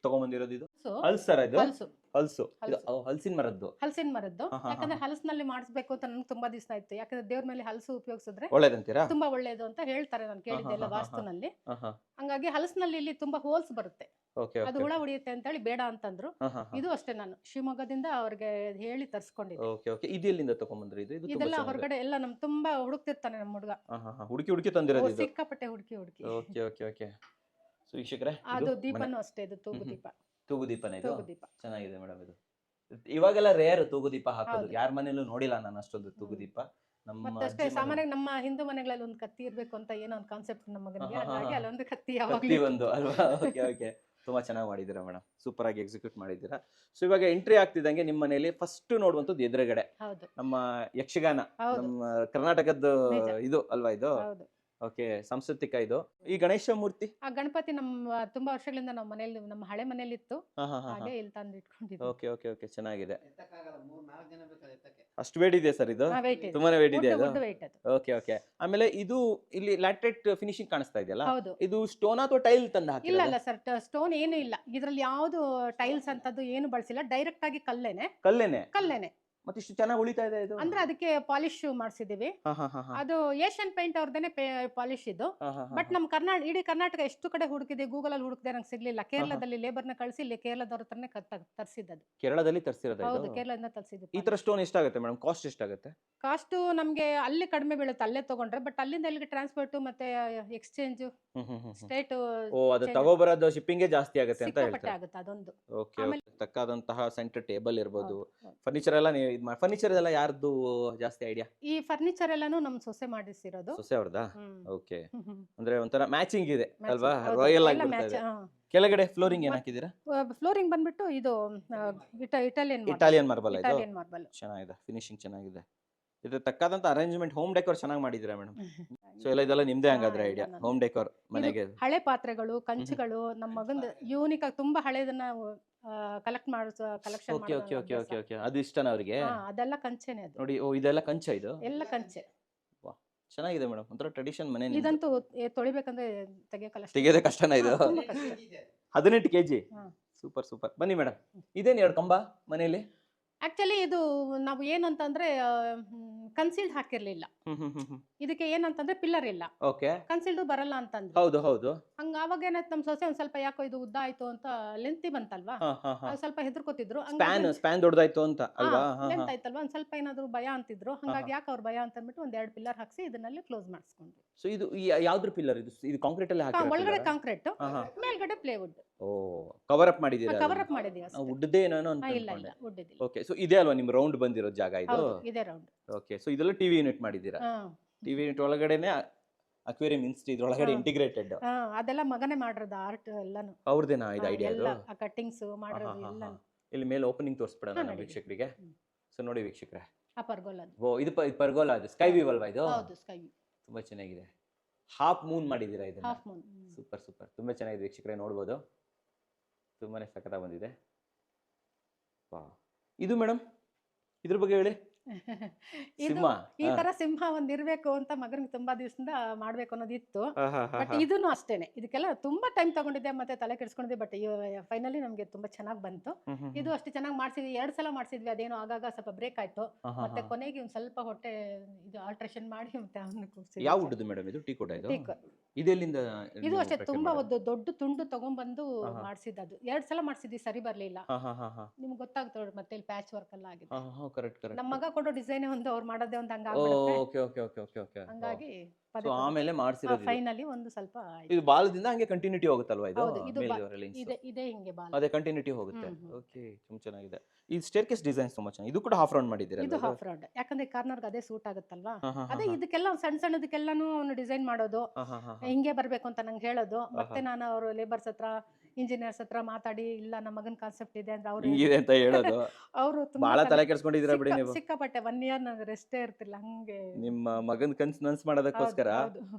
A: ತಗೊಂಬಂದಿರೋದು ಇದು? ಇದು?
B: ಹಲಸು.
A: ಹಲ್ಸು. ಇದು
B: ಹಲ್ಸು.
A: ಹಲ್ಸಿನ ಮರದ್ದು?
B: ಹಲಸಿನ ಮರದ್ದು.
A: ಹಾ, ಹಾ,
B: ಯಾಕಂದ್ರೆ
A: ಹಾ.
B: ಹಲಸಿನಲ್ಲಿ ಮಾಡಿಸ್ಬೇಕು ಅಂತ ನನ್ಗೆ ತುಂಬಾ ದಿವಸ ಆಯ್ತು. ಯಾಕಂದ್ರೆ ದೇವ್ರ ಮೇಲೆ ಹಲಸು ಉಪಯೋಗಿಸಿದ್ರೆ
A: ಒಳ್ಳೇದಂತೀರಾ?
B: ತುಂಬಾ ಒಳ್ಳೇದು ಅಂತ ಹೇಳ್ತಾರೆ ನಾನು ಕೇಳಿದ್ದೆಲ್ಲ
A: ಹಾ, ಹಾ, ಹಾ.
B: ವಾಸ್ತುನಲ್ಲಿ. ಹಂಗಾಗಿ ಹಲಸಿನಲ್ಲಿ ಇಲ್ಲಿ ತುಂಬಾ ಹೋಲ್ಸ್ ಬರುತ್ತೆ. ಅದು ಹುಳ ಉಡಿಯುತ್ತೆ ಅಂತ ಹೇಳಿ ಬೇಡ ಅಂತಂದ್ರು.
A: ಹಾ
B: ಇದು ಅಷ್ಟೇ ನಾನು ಶಿವಮೊಗ್ಗದಿಂದ ಅವ್ರಿಗೆ ಹೇಳಿ ತರ್ಸ್ಕೊಂಡಿದ್ದೆ.
A: Okay okay. ಇದು ಎಲ್ಲಿಂದ ತಗೊಂಬಂದ್ರಿ? ಇದು ಇದು ತುಂಬಾ
B: ಇದೆಲ್ಲ. ಹೊರಗಡೆ ಎಲ್ಲ ನಮ್ ತುಂಬಾ ಹುಡುಕ್ತಿರ್ತಾನೆ ನಮ್ಮ ಹುಡುಗ.
A: ಹುಡುಕಿ ಹುಡುಕಿ ತಂದಿರೋದು ಇದು?
B: ಸಿಕ್ಕಾಪಟ್ಟೆ ಹುಡುಕಿ ಹುಡುಕಿ.
A: Okay okay okay. ಸೊ ವೀಕ್ಷಕರೇ
B: ಅದು
A: ದೀಪನು ಮನೆ-
B: ದೀಪನೂ ಅಷ್ಟೇ ಇದು ತೂಗು
A: ಹ್ಮ್.
B: ದೀಪ.
A: ತೂಗು ದೀಪನೇ ಇದು ಚೆನ್ನಾಗಿದೆ ಮೇಡಮ್ ಇದು. ಇವಾಗೆಲ್ಲ ರೇರ್ ತೂಗುದೀಪ ಹಾಕೋದು.
B: ಹೌದು.
A: ಯಾರ ಮನೇಲೂ ನೋಡಿಲ್ಲ ನಾನು ಅಷ್ಟೊಂದು ತೂಗು ದೀಪ ನಮ್ಮ ಅಜ್ಜಿ ಮನೆ-
B: ಸಾಮಾನ್ಯವಾಗಿ ನಮ್ಮ ಹಿಂದೂ ಮನೆಗಳಲ್ಲಿ ಒಂದು ಕತ್ತಿ ಇರ್ಬೇಕು ಅಂತ ಏನೋ ಒಂದು ಕಾನ್ಸೆಪ್ಟ್ ನಮ್ಮ ಮಗನಿಗೆ
A: ಹಾ, ಹಾ,
B: ಹಾಗಾಗಿ
A: ಹಾ.
B: ಅಲ್ಲೊಂದು ಕತ್ತಿ ಯಾವಾಗಲೂ
A: ಒಂದು ಅಲ್ವಾ? ಓಕೆ ಓಕೆ ತುಂಬಾ ಚೆನ್ನಾಗಿ ಮಾಡಿದ್ದೀರಾ ಮೇಡಮ್. ಸೂಪರ್ ಆಗಿ ಎಕ್ಸಿಕ್ಯೂಟ್ ಮಾಡಿದ್ದೀರಾ. ಸೊ ಇವಾಗ ಎಂಟ್ರಿ ಆಗ್ತಿದ್ದಂಗೆ ನಿಮ್ಮ ಮನೆಯಲ್ಲಿ ಫಸ್ಟ್ ನೋಡುವಂಥದ್ದು ಎದುರುಗಡೆ.
B: ಹೌದು.
A: ನಮ್ಮ ಯಕ್ಷಗಾನ
B: ಹೌದು.
A: ನಮ್ಮ ಕರ್ನಾಟಕದ
B: ನಿಜ.
A: ಇದು ಅಲ್ವಾ ಇದು?
B: ಹೌದು.
A: ಓಕೆ ಸಾಂಸ್ಕೃತಿಕ ಇದು. ಈ ಗಣೇಶ ಮೂರ್ತಿ?
B: ಆ ಗಣಪತಿ ನಮ್ಮ ತುಂಬಾ ವರ್ಷಗಳಿಂದ ನಮ್ಮ ಮನೇಲಿ ನಮ್ಮ ಹಳೆ ಮನೆಯಲ್ಲಿ ಇತ್ತು ಹಾಗೆ ಇಲ್ಲಿ ತಂದು ಇಟ್ಕೊಂಡಿದ್ವಿ
A: ಓಕೆ ಓಕೆ ಓಕೆ ಚೆನ್ನಾಗಿದೆ. ಅಷ್ಟು ವೇಟ್ ಇದೆ ಸರ್ ಇದು? ತುಂಬಾನೇ ವೇಟ್ ಇದೆ ಅದು? Okay okay. ಆಮೇಲೆ ಇದು ಇಲ್ಲಿ ಲ್ಯಾಟ್ರೇಟ್ ಫಿನಿಶಿಂಗ್ ಕಾಣಿಸ್ತಾ ಇದೆಯಲ್ಲ?
B: ಹೌದು.
A: ಇದು ಸ್ಟೋನ್ ಅಥವಾ ಟೈಲ್ ತಂದು
B: ಇಲ್ಲ ಅಲ್ಲ ಸರ್ ಸ್ಟೋನ್ ಏನು ಇಲ್ಲ. ಇದ್ರಲ್ಲಿ ಯಾವ್ದು ಟೈಲ್ಸ್ ಅಂತದ್ದು ಏನು ಬಳಸಿಲ್ಲ. ಡೈರೆಕ್ಟ್ ಆಗಿ ಕಲ್ಲೇನೆ.
A: ಕಲ್ಲೇನೆ?
B: ಕಲ್ಲೇನೆ.
A: ಮತ್ತೆ ಇಷ್ಟು ಚೆನ್ನಾಗಿ ಉಳಿತಾ ಇದೆ ಇದು?
B: ಅಂದ್ರೆ ಅದಕ್ಕೆ ಪಾಲಿಶ್ ಮಾಡಿಸಿದೀವಿ.
A: ಹಾ ಹಾ ಹಾ ಹಾ.
B: ಅದು ಏಷ್ಯನ್ ಪೇಂಟ್ ಅವ್ರದೇನೆ ಪಾಲಿಶ್ ಇದು.
A: ಹಾ, ಹಾ, ಹಾ,
B: ಬಟ್
A: ನಮ್ಮ
B: ನಮ್ ಕರ್ನಾಟಕ ಇಡೀ ಕರ್ನಾಟಕ ಎಷ್ಟು ಕಡೆ ಹುಡುಕಿದೆ ಗೂಗಲ್ ಅಲ್ಲಿ ಹುಡುಕಿದೆ ನಂಗೆ ಸಿಗ್ಲಿಲ್ಲ. ಕೇರಳದಲ್ಲಿ ನ ಕಳಿಸಿ ಇಲ್ಲಿ ಕೇರಳದವ್ರ ಹತ್ರನೇ ತರಿಸಿದ್ದು
A: ಕೇರಳದಲ್ಲಿ ತರಿಸಿರೋದು
B: ಹೌದು ಕೇರಳದಿಂದ ತರಿಸಿದ್ದು
A: ಈ ತರ ಸ್ಟೋನ್ ಎಷ್ಟಾಗುತ್ತೆ ಮೇಡಮ್ ಕಾಸ್ಟ್ ಎಷ್ಟಾಗುತ್ತೆ?
B: ಕಾಸ್ಟು ನಮಗೆ ಅಲ್ಲಿ ಕಡಿಮೆ ಬೀಳುತ್ತೆ ಅಲ್ಲೇ ತಗೊಂಡ್ರೆ. ಬಟ್ ಅಲ್ಲಿಂದ ಇಲ್ಲಿಗೆ ಟ್ರಾನ್ಸ್ಪೋರ್ಟ್ ಮತ್ತೆ ಎಕ್ಸ್ಚೇಂಜ್
A: ಹ್ಮ್ ಹ್ಮ್.
B: ಸ್ಟೇಟ್
A: ಓ ಅದು
B: ತಗೋ
A: ತಗೋಬರೋದು ಶಿಪ್ಪಿಂಗ್ ಜಾಸ್ತಿ ಆಗುತ್ತೆ ಅಂತ
B: ಸಿಕ್ಕಾಪಟ್ಟೆ
A: ಹೇಳ್ತಾರೆ
B: ಆಗುತ್ತೆ ಅದೊಂದು.
A: ಓಕೆ
B: ಆಮೇಲೆ-
A: ತಕ್ಕಾದಂತಹ ಸೆಂಟರ್ ಟೇಬಲ್ ಇರ್ಬೋದು.
B: ಹೌದು, ಹೌದು.
A: ಫರ್ನಿಚರ್ ಎಲ್ಲ ನೀವು ಇದು ಮಾಡಿ ಫರ್ನಿಚರ್ ಎಲ್ಲ ಯಾರ್ದು ಜಾಸ್ತಿ ಐಡಿಯಾ
B: ಈ ಫರ್ನಿಚರ್ ಎಲ್ಲಾನು ನಮ್ ಸೊಸೆ ಮಾಡಿಸಿರೋದು.
A: ಸೊಸೆ ಅವ್ರದಾ ಓಕೆ. ಅಂದ್ರೆ ಒಂಥರ ಮ್ಯಾಚಿಂಗ್ ಇದೆ ಅಲ್ವಾ. ರಾಯಲ್ ಆಗಿ
B: ಎಲ್ಲ
A: ಬರ್ತಾ ಇದೆ ಕೆಳಗಡೆ ಫ್ಲೋರಿಂಗ್ ಏನ್ ಹಾಕಿದೀರಾ
B: ಫ್ಲೋರಿಂಗ್ ಬಂದ್ಬಿಟ್ಟು ಇದು ಇಟಾಲಿಯನ್
A: ಇಟಾಲಿಯನ್ ಮಾರ್ಬಲ್ ಇದು?
B: ಇಟಾಲಿಯನ್ ಮಾರ್ಬಲ್
A: ಚೆನ್ನಾಗಿದೆ ಫಿನಿಶಿಂಗ್ ಚೆನ್ನಾಗಿದೆ. ಇದು ತಕ್ಕದಂತ ಅರೇಂಜ್ಮೆಂಟ್ ಹೋಮ್ ಡೆಕೋರ್ ಚೆನ್ನಾಗಿ ಮಾಡಿದ್ರೆ ಮೇಡಮ್ ಸೊ ಎಲ್ಲ ಇದೆಲ್ಲ ನಿಮ್ದೇ ಹಂಗಾದ್ರೆ ಐಡಿಯಾ ಹೋಮ್ ಡೆಕೋರ್ ಮನೆಗೆ.
B: ಹಳೆ ಪಾತ್ರೆಗಳು ಕಂಚುಗಳು ನಮ್ಮ ಮಗಂದ ಯೂನಿಕ್ ಆಗಿ ತುಂಬಾ ಹಳೆದನ್ನ ಕಲೆಕ್ಟ್ ಮಾಡೋ collection
A: okay okay okay okay okay ಅದು ಇಷ್ಟನ ಅವರಿಗೆ?
B: ಅದೆಲ್ಲ ಕಂಚೆನೆ ಅದು.
A: ನೋಡಿ ಓ ಇದೆಲ್ಲ ಕಂಚ ಇದು?
B: ಎಲ್ಲ ಕಂಚೆ.
A: ಚೆನ್ನಾಗಿದೆ ಮೇಡಮ್ ಒಂಥರ ಟ್ರೆಡಿಷನ್ ಮನೆ.
B: ಇದಂತೂ ತೊಳಿಬೇಕಂದ್ರೆ ತೆಗಿಯಕಲ್ಲ
A: ತೆಗೆಯೋದೇ ಕಷ್ಟನೇ ಇದು. ಹದಿನೆಂಟು ಕೆಜಿ. Super super. ಬನ್ನಿ ಮೇಡಮ್ ಇದೇನು ಎರಡು ಕಂಬ ಮನೆಯಲ್ಲಿ?
B: ಆಕ್ಚುಲಿ ಇದು ನಾವು ಏನಂತಂದ್ರೆ ಕನ್ಸಿಲ್ಡ್ ಹಾಕಿರ್ಲಿಲ್ಲ. ಇದಕ್ಕೆ ಏನಂತಂದ್ರೆ ಪಿಲ್ಲರ್ ಇಲ್ಲ.
A: ಓಕೆ
B: ಕನ್ಸಿಲ್ಡ್ ಬರಲ್ಲ ಅಂತಂದ್ರೆ.
A: ಹೌದು ಹೌದು.
B: ಹಂಗ ಅವಾಗ ಏನಾಯ್ತು ನಮ್ ಸೊಸೆ ಒಂದ್ ಸ್ವಲ್ಪ ಯಾಕೋ ಇದು ಉದ್ದ ಆಯ್ತು ಅಂತ ಲೆಂತಿ ಬಂತಲ್ವಾ? ಸ್ವಲ್ಪ ಹೆದರ್ಕೋತಿದ್ರು.
A: ಸ್ಪ್ಯಾನ್ ದೊಡ್ಡದಾಯ್ತು ಅಂತ ಅಲ್ವಾ?
B: ಲೆಂತ್ ಆಯ್ತಲ್ವಾ? ಒಂದ್ ಸ್ವಲ್ಪ ಏನಾದ್ರು ಭಯ ಅಂತಿದ್ರು. ಹಂಗಾಗಿ ಯಾಕೆ ಅವ್ರ ಭಯ ಅಂತ ಅಂದ್ಬಿಟ್ಟು ಒಂದ್ ಎರಡು ಪಿಲ್ಲರ್ ಹಾಕ್ಸಿ ಇದನ್ನಲ್ಲಿ ಕ್ಲೋಸ್ ಮಾಡಿಸ್ಕೊಂಡ್ವಿ.
A: ಸೊ ಇದು ಈ ಯಾವ್ದ್ರ ಪಿಲ್ಲರ್ ಇದು? ಇದು ಕಾಂಕ್ರೀಟ್ ಅಲ್ಲಿ
B: ಹಾಕಿ ಒಳಗಡೆ ಕಾಂಕ್ರೀಟ್ ಮೇಲ್ಗಡೆ ಪ್ಲೇವುಡ್
A: ಓ ಕವರ್ ಅಪ್ ಮಾಡಿದೀರಾ
B: ಕವರ್ ಅಪ್ ಮಾಡಿದೀವಿ ಅಷ್ಟೇ.
A: ಉಡ್ದೇ ಏನೋ
B: ಅಂತ ಇಲ್ಲ ಇಲ್ಲ ಉಡ್ಡಿದಿಲ್ಲ
A: ಓಕೆ ಸೊ ಇದೆ ಅಲ್ವಾ ನಿಮ್ ರೌಂಡ್ ಬಂದಿರೋ ಜಾಗ ಇದು?
B: ಇದೆ ಇದೇ ರೌಂಡ್
A: ಓಕೆ ಸೊ ಇದೆಲ್ಲ ಟಿವಿ ಯೂನಿಟ್ ಮಾಡಿದೀರಾ ಟಿವಿ ಯೂನಿಟ್ ಒಳಗಡೆನೆ ಅಕ್ವೇರಿಯಂ ಇನ್ಸ್ಟಿ ಇದ್ರೊಳಗಡೆ. ಇಂಟಿಗ್ರೇಟೆಡ್
B: ಅದೆಲ್ಲ ಮಗನೇ ಮಾಡಿರೋದು ಆರ್ಟ್ ಎಲ್ಲಾನು.
A: ಅವ್ರದೇನಾ ಇದು ಐಡಿಯಾ ಇದು
B: ಎಲ್ಲಾ ಕಟ್ಟಿಂಗ್ಸ್ ಮಾಡಿರೋದು
A: ಎಲ್ಲಾನು.
B: ಎಲ್ಲ
A: ಇಲ್ಲಿ ಮೇಲೆ ಓಪನಿಂಗ್ ತೋರಿಸ್ಬಿಡೋಣ ನಮ್ಮ ವೀಕ್ಷಕರಿಗೆ. ಸೊ ನೋಡಿ ವೀಕ್ಷಕರೇ.
B: ಆ ಪರ್ಗೋಲಾ
A: ಓ ಇದು ಪರ್ಗೋಲಾ ಇದು ಅದು ಸ್ಕೈ ವ್ಯೂ ಅಲ್ವಾ ಇದು?
B: ಹೌದು ಸ್ಕೈ
A: ತುಂಬಾ ಚೆನ್ನಾಗಿದೆ. ಹಾಫ್ ಮೂನ್ ಮಾಡಿದ್ದೀರಾ ಇದನ್ನ?
B: ಹಾಫ್ ಮೂನ್
A: ಸೂಪರ್ ಸೂಪರ್ ತುಂಬಾ ಚೆನ್ನಾಗಿದೆ ವೀಕ್ಷಕರೇ ನೋಡ್ಬೋದು. ತುಂಬಾನೇ ಸಖತ್ತಾಗಿ ಬಂದಿದೆ. ವಾ ಇದು ಮೇಡಮ್ ಇದ್ರ ಬಗ್ಗೆ ಹೇಳಿ. [LAUGHS]
B: ಇದು
A: ಸಿಂಹ
B: ಈ ತರ ಸಿಂಹ ಒಂದ್ ಇರ್ಬೇಕು ಅಂತ ಮಗನಿಗೆ ತುಂಬಾ ದಿವಸದಿಂದ ಮಾಡ್ಬೇಕು ಅನ್ನೋದಿತ್ತು. ಬಟ್
A: ಇದೂನು
B: ಇದನ್ನು ಅಷ್ಟೇನೆ. ಇದಕ್ಕೆಲ್ಲ ತುಂಬಾ ಟೈಮ್ ತಗೊಂಡಿದ್ದೆ ಮತ್ತೆ ತಲೆ ಕೆಡ್ಸ್ಕೊಂಡಿದ್ದೆ ಬಟ್ ಫೈನಲಿ ನಮ್ಗೆ ತುಂಬಾ ಚೆನ್ನಾಗಿ ಬಂತು. ಇದು ಅಷ್ಟು ಚೆನ್ನಾಗಿ ಮಾಡ್ಸಿದ್ವಿ. ಎರಡ್ ಸಲ ಮಾಡ್ಸಿದ್ವಿ ಅದೇನೋ ಆಗಾಗ ಸ್ವಲ್ಪ ಬ್ರೇಕ್ ಆಯ್ತು. ಮತ್ತೆ ಕೊನೆಗೆ ಒಂದ್ ಸ್ವಲ್ಪ ಹೊಟ್ಟೆ ಇದು ಆಲ್ಟ್ರೇಷನ್ ಮಾಡಿ ಮತ್ತೆ ಅವನ್ನ
A: ಯಾವ ಮೇಡಮ್ ಇದು? ಟೀ ಇದು. ಇದೆಲ್ಲಿಂದ
B: ಇದು ಅಷ್ಟೇ ತುಂಬಾ ಒಂದು ದೊಡ್ಡ ತುಂಡು ತಗೊಂಡ್ಬಂದು ಮಾಡಿಸಿದ್ದು ಅದು ಎರಡ್ ಸಲ ಮಾಡಿಸಿದ್ವಿ ಸರಿ ಬರ್ಲಿಲ್ಲ. ನಿಮ್ಗೆ ಗೊತ್ತಾಗ್ತದೆ ಮತ್ತೆ ಇಲ್ಲಿ ಪ್ಯಾಚ್ ವರ್ಕ್ ಎಲ್ಲ ಆಗಿದೆ.
A: ಕರೆಕ್ಟ್ ಕರೆಕ್ಟ್
B: ನಮ್ಮ ಮಗ ಕೊಡೋ ಡಿಸೈನ್ ಒಂದು ಅವ್ರು ಮಾಡೋದೇ ಒಂದು ಹಂಗಾಗಿ
A: ಸೊ ಆಮೇಲೆ ಮಾಡ್ಸಿರೋದು
B: ಫೈನಲಿ ಒಂದು ಸ್ವಲ್ಪ
A: ಇದು ಬಾಲದಿಂದ ಹಂಗೆ ಕಂಟಿನ್ಯೂಟಿ ಹೋಗುತ್ತಲ್ವಾ ಇದು?
B: ಇದು. ಇದೆ ಹಿಂಗೆ ಬಾಲ್.
A: ಅದೇ ಕಂಟಿನ್ಯೂಟಿ ಹೋಗುತ್ತೆ. ಓಕೆ ತುಂಬ ಚೆನ್ನಾಗಿದೆ. ಈ ಸ್ಟೇರ್ ಕೇಸ್ ಡಿಸೈನ್ಸ್ ತುಂಬಾ ಚೆನ್ನಾಗಿ ಇದು ಕೂಡ ಹಾಫ್ ರೌಂಡ್ ಮಾಡಿದ್ದೀರಾ
B: ಇದು ಹಾಫ್ ರೌಂಡ್ ಯಾಕಂದ್ರೆ ಕಾರ್ನರ್ಗೆ ಅದೇ ಸೂಟ್ ಆಗುತ್ತಲ್ವಾ? ಅದೇ ಇದಕ್ಕೆಲ್ಲ ಸಣ್ಣ ಸಣ್ಣದಕ್ಕೆಲ್ಲಾನು ಅವನು ಡಿಸೈನ್ ಮಾಡೋದು. ಹಿಂಗೆ ಬರ್ಬೇಕು ಅಂತ ನಂಗೆ ಹೇಳೋದು. ಮತ್ತೆ ನಾನು ಅವರು ಲೇಬರ್ಸ್ ಹತ್ರ ಇಂಜಿನಿಯರ್ಸ್ ಹತ್ರ ಮಾತಾಡಿ ಇಲ್ಲ ನಮ್ಮ ಮಗನ್ ಕಾನ್ಸೆಪ್ಟ್ ಇದೆ ಅಂದ್ರೆ ಅವ್ರು
A: ಹಿಂಗಿದೆ ಅಂತ ಹೇಳೋದು. [LAUGHS]
B: ಅವರು
A: ಬಹಳ ತಲೆ ಕೆಡ್ಸ್ಕೊಂಡಿದ್ದೀರಾ ಬಿಡಿ ನೀವು.
B: ಸಿಕ್ಕಾಪಟ್ಟೆ ಒನ್ ಇಯರ್ ನನ್ ರೆಸ್ಟೇ ಇರ್ತಿಲ್ಲ ಹಂಗೆ.
A: ನಿಮ್ಮ ಮಗನ್ ಕನ್ಸ್ ನನ್ಸ್ ಮಾಡೋದಕ್ಕೋಸ್ಕರ.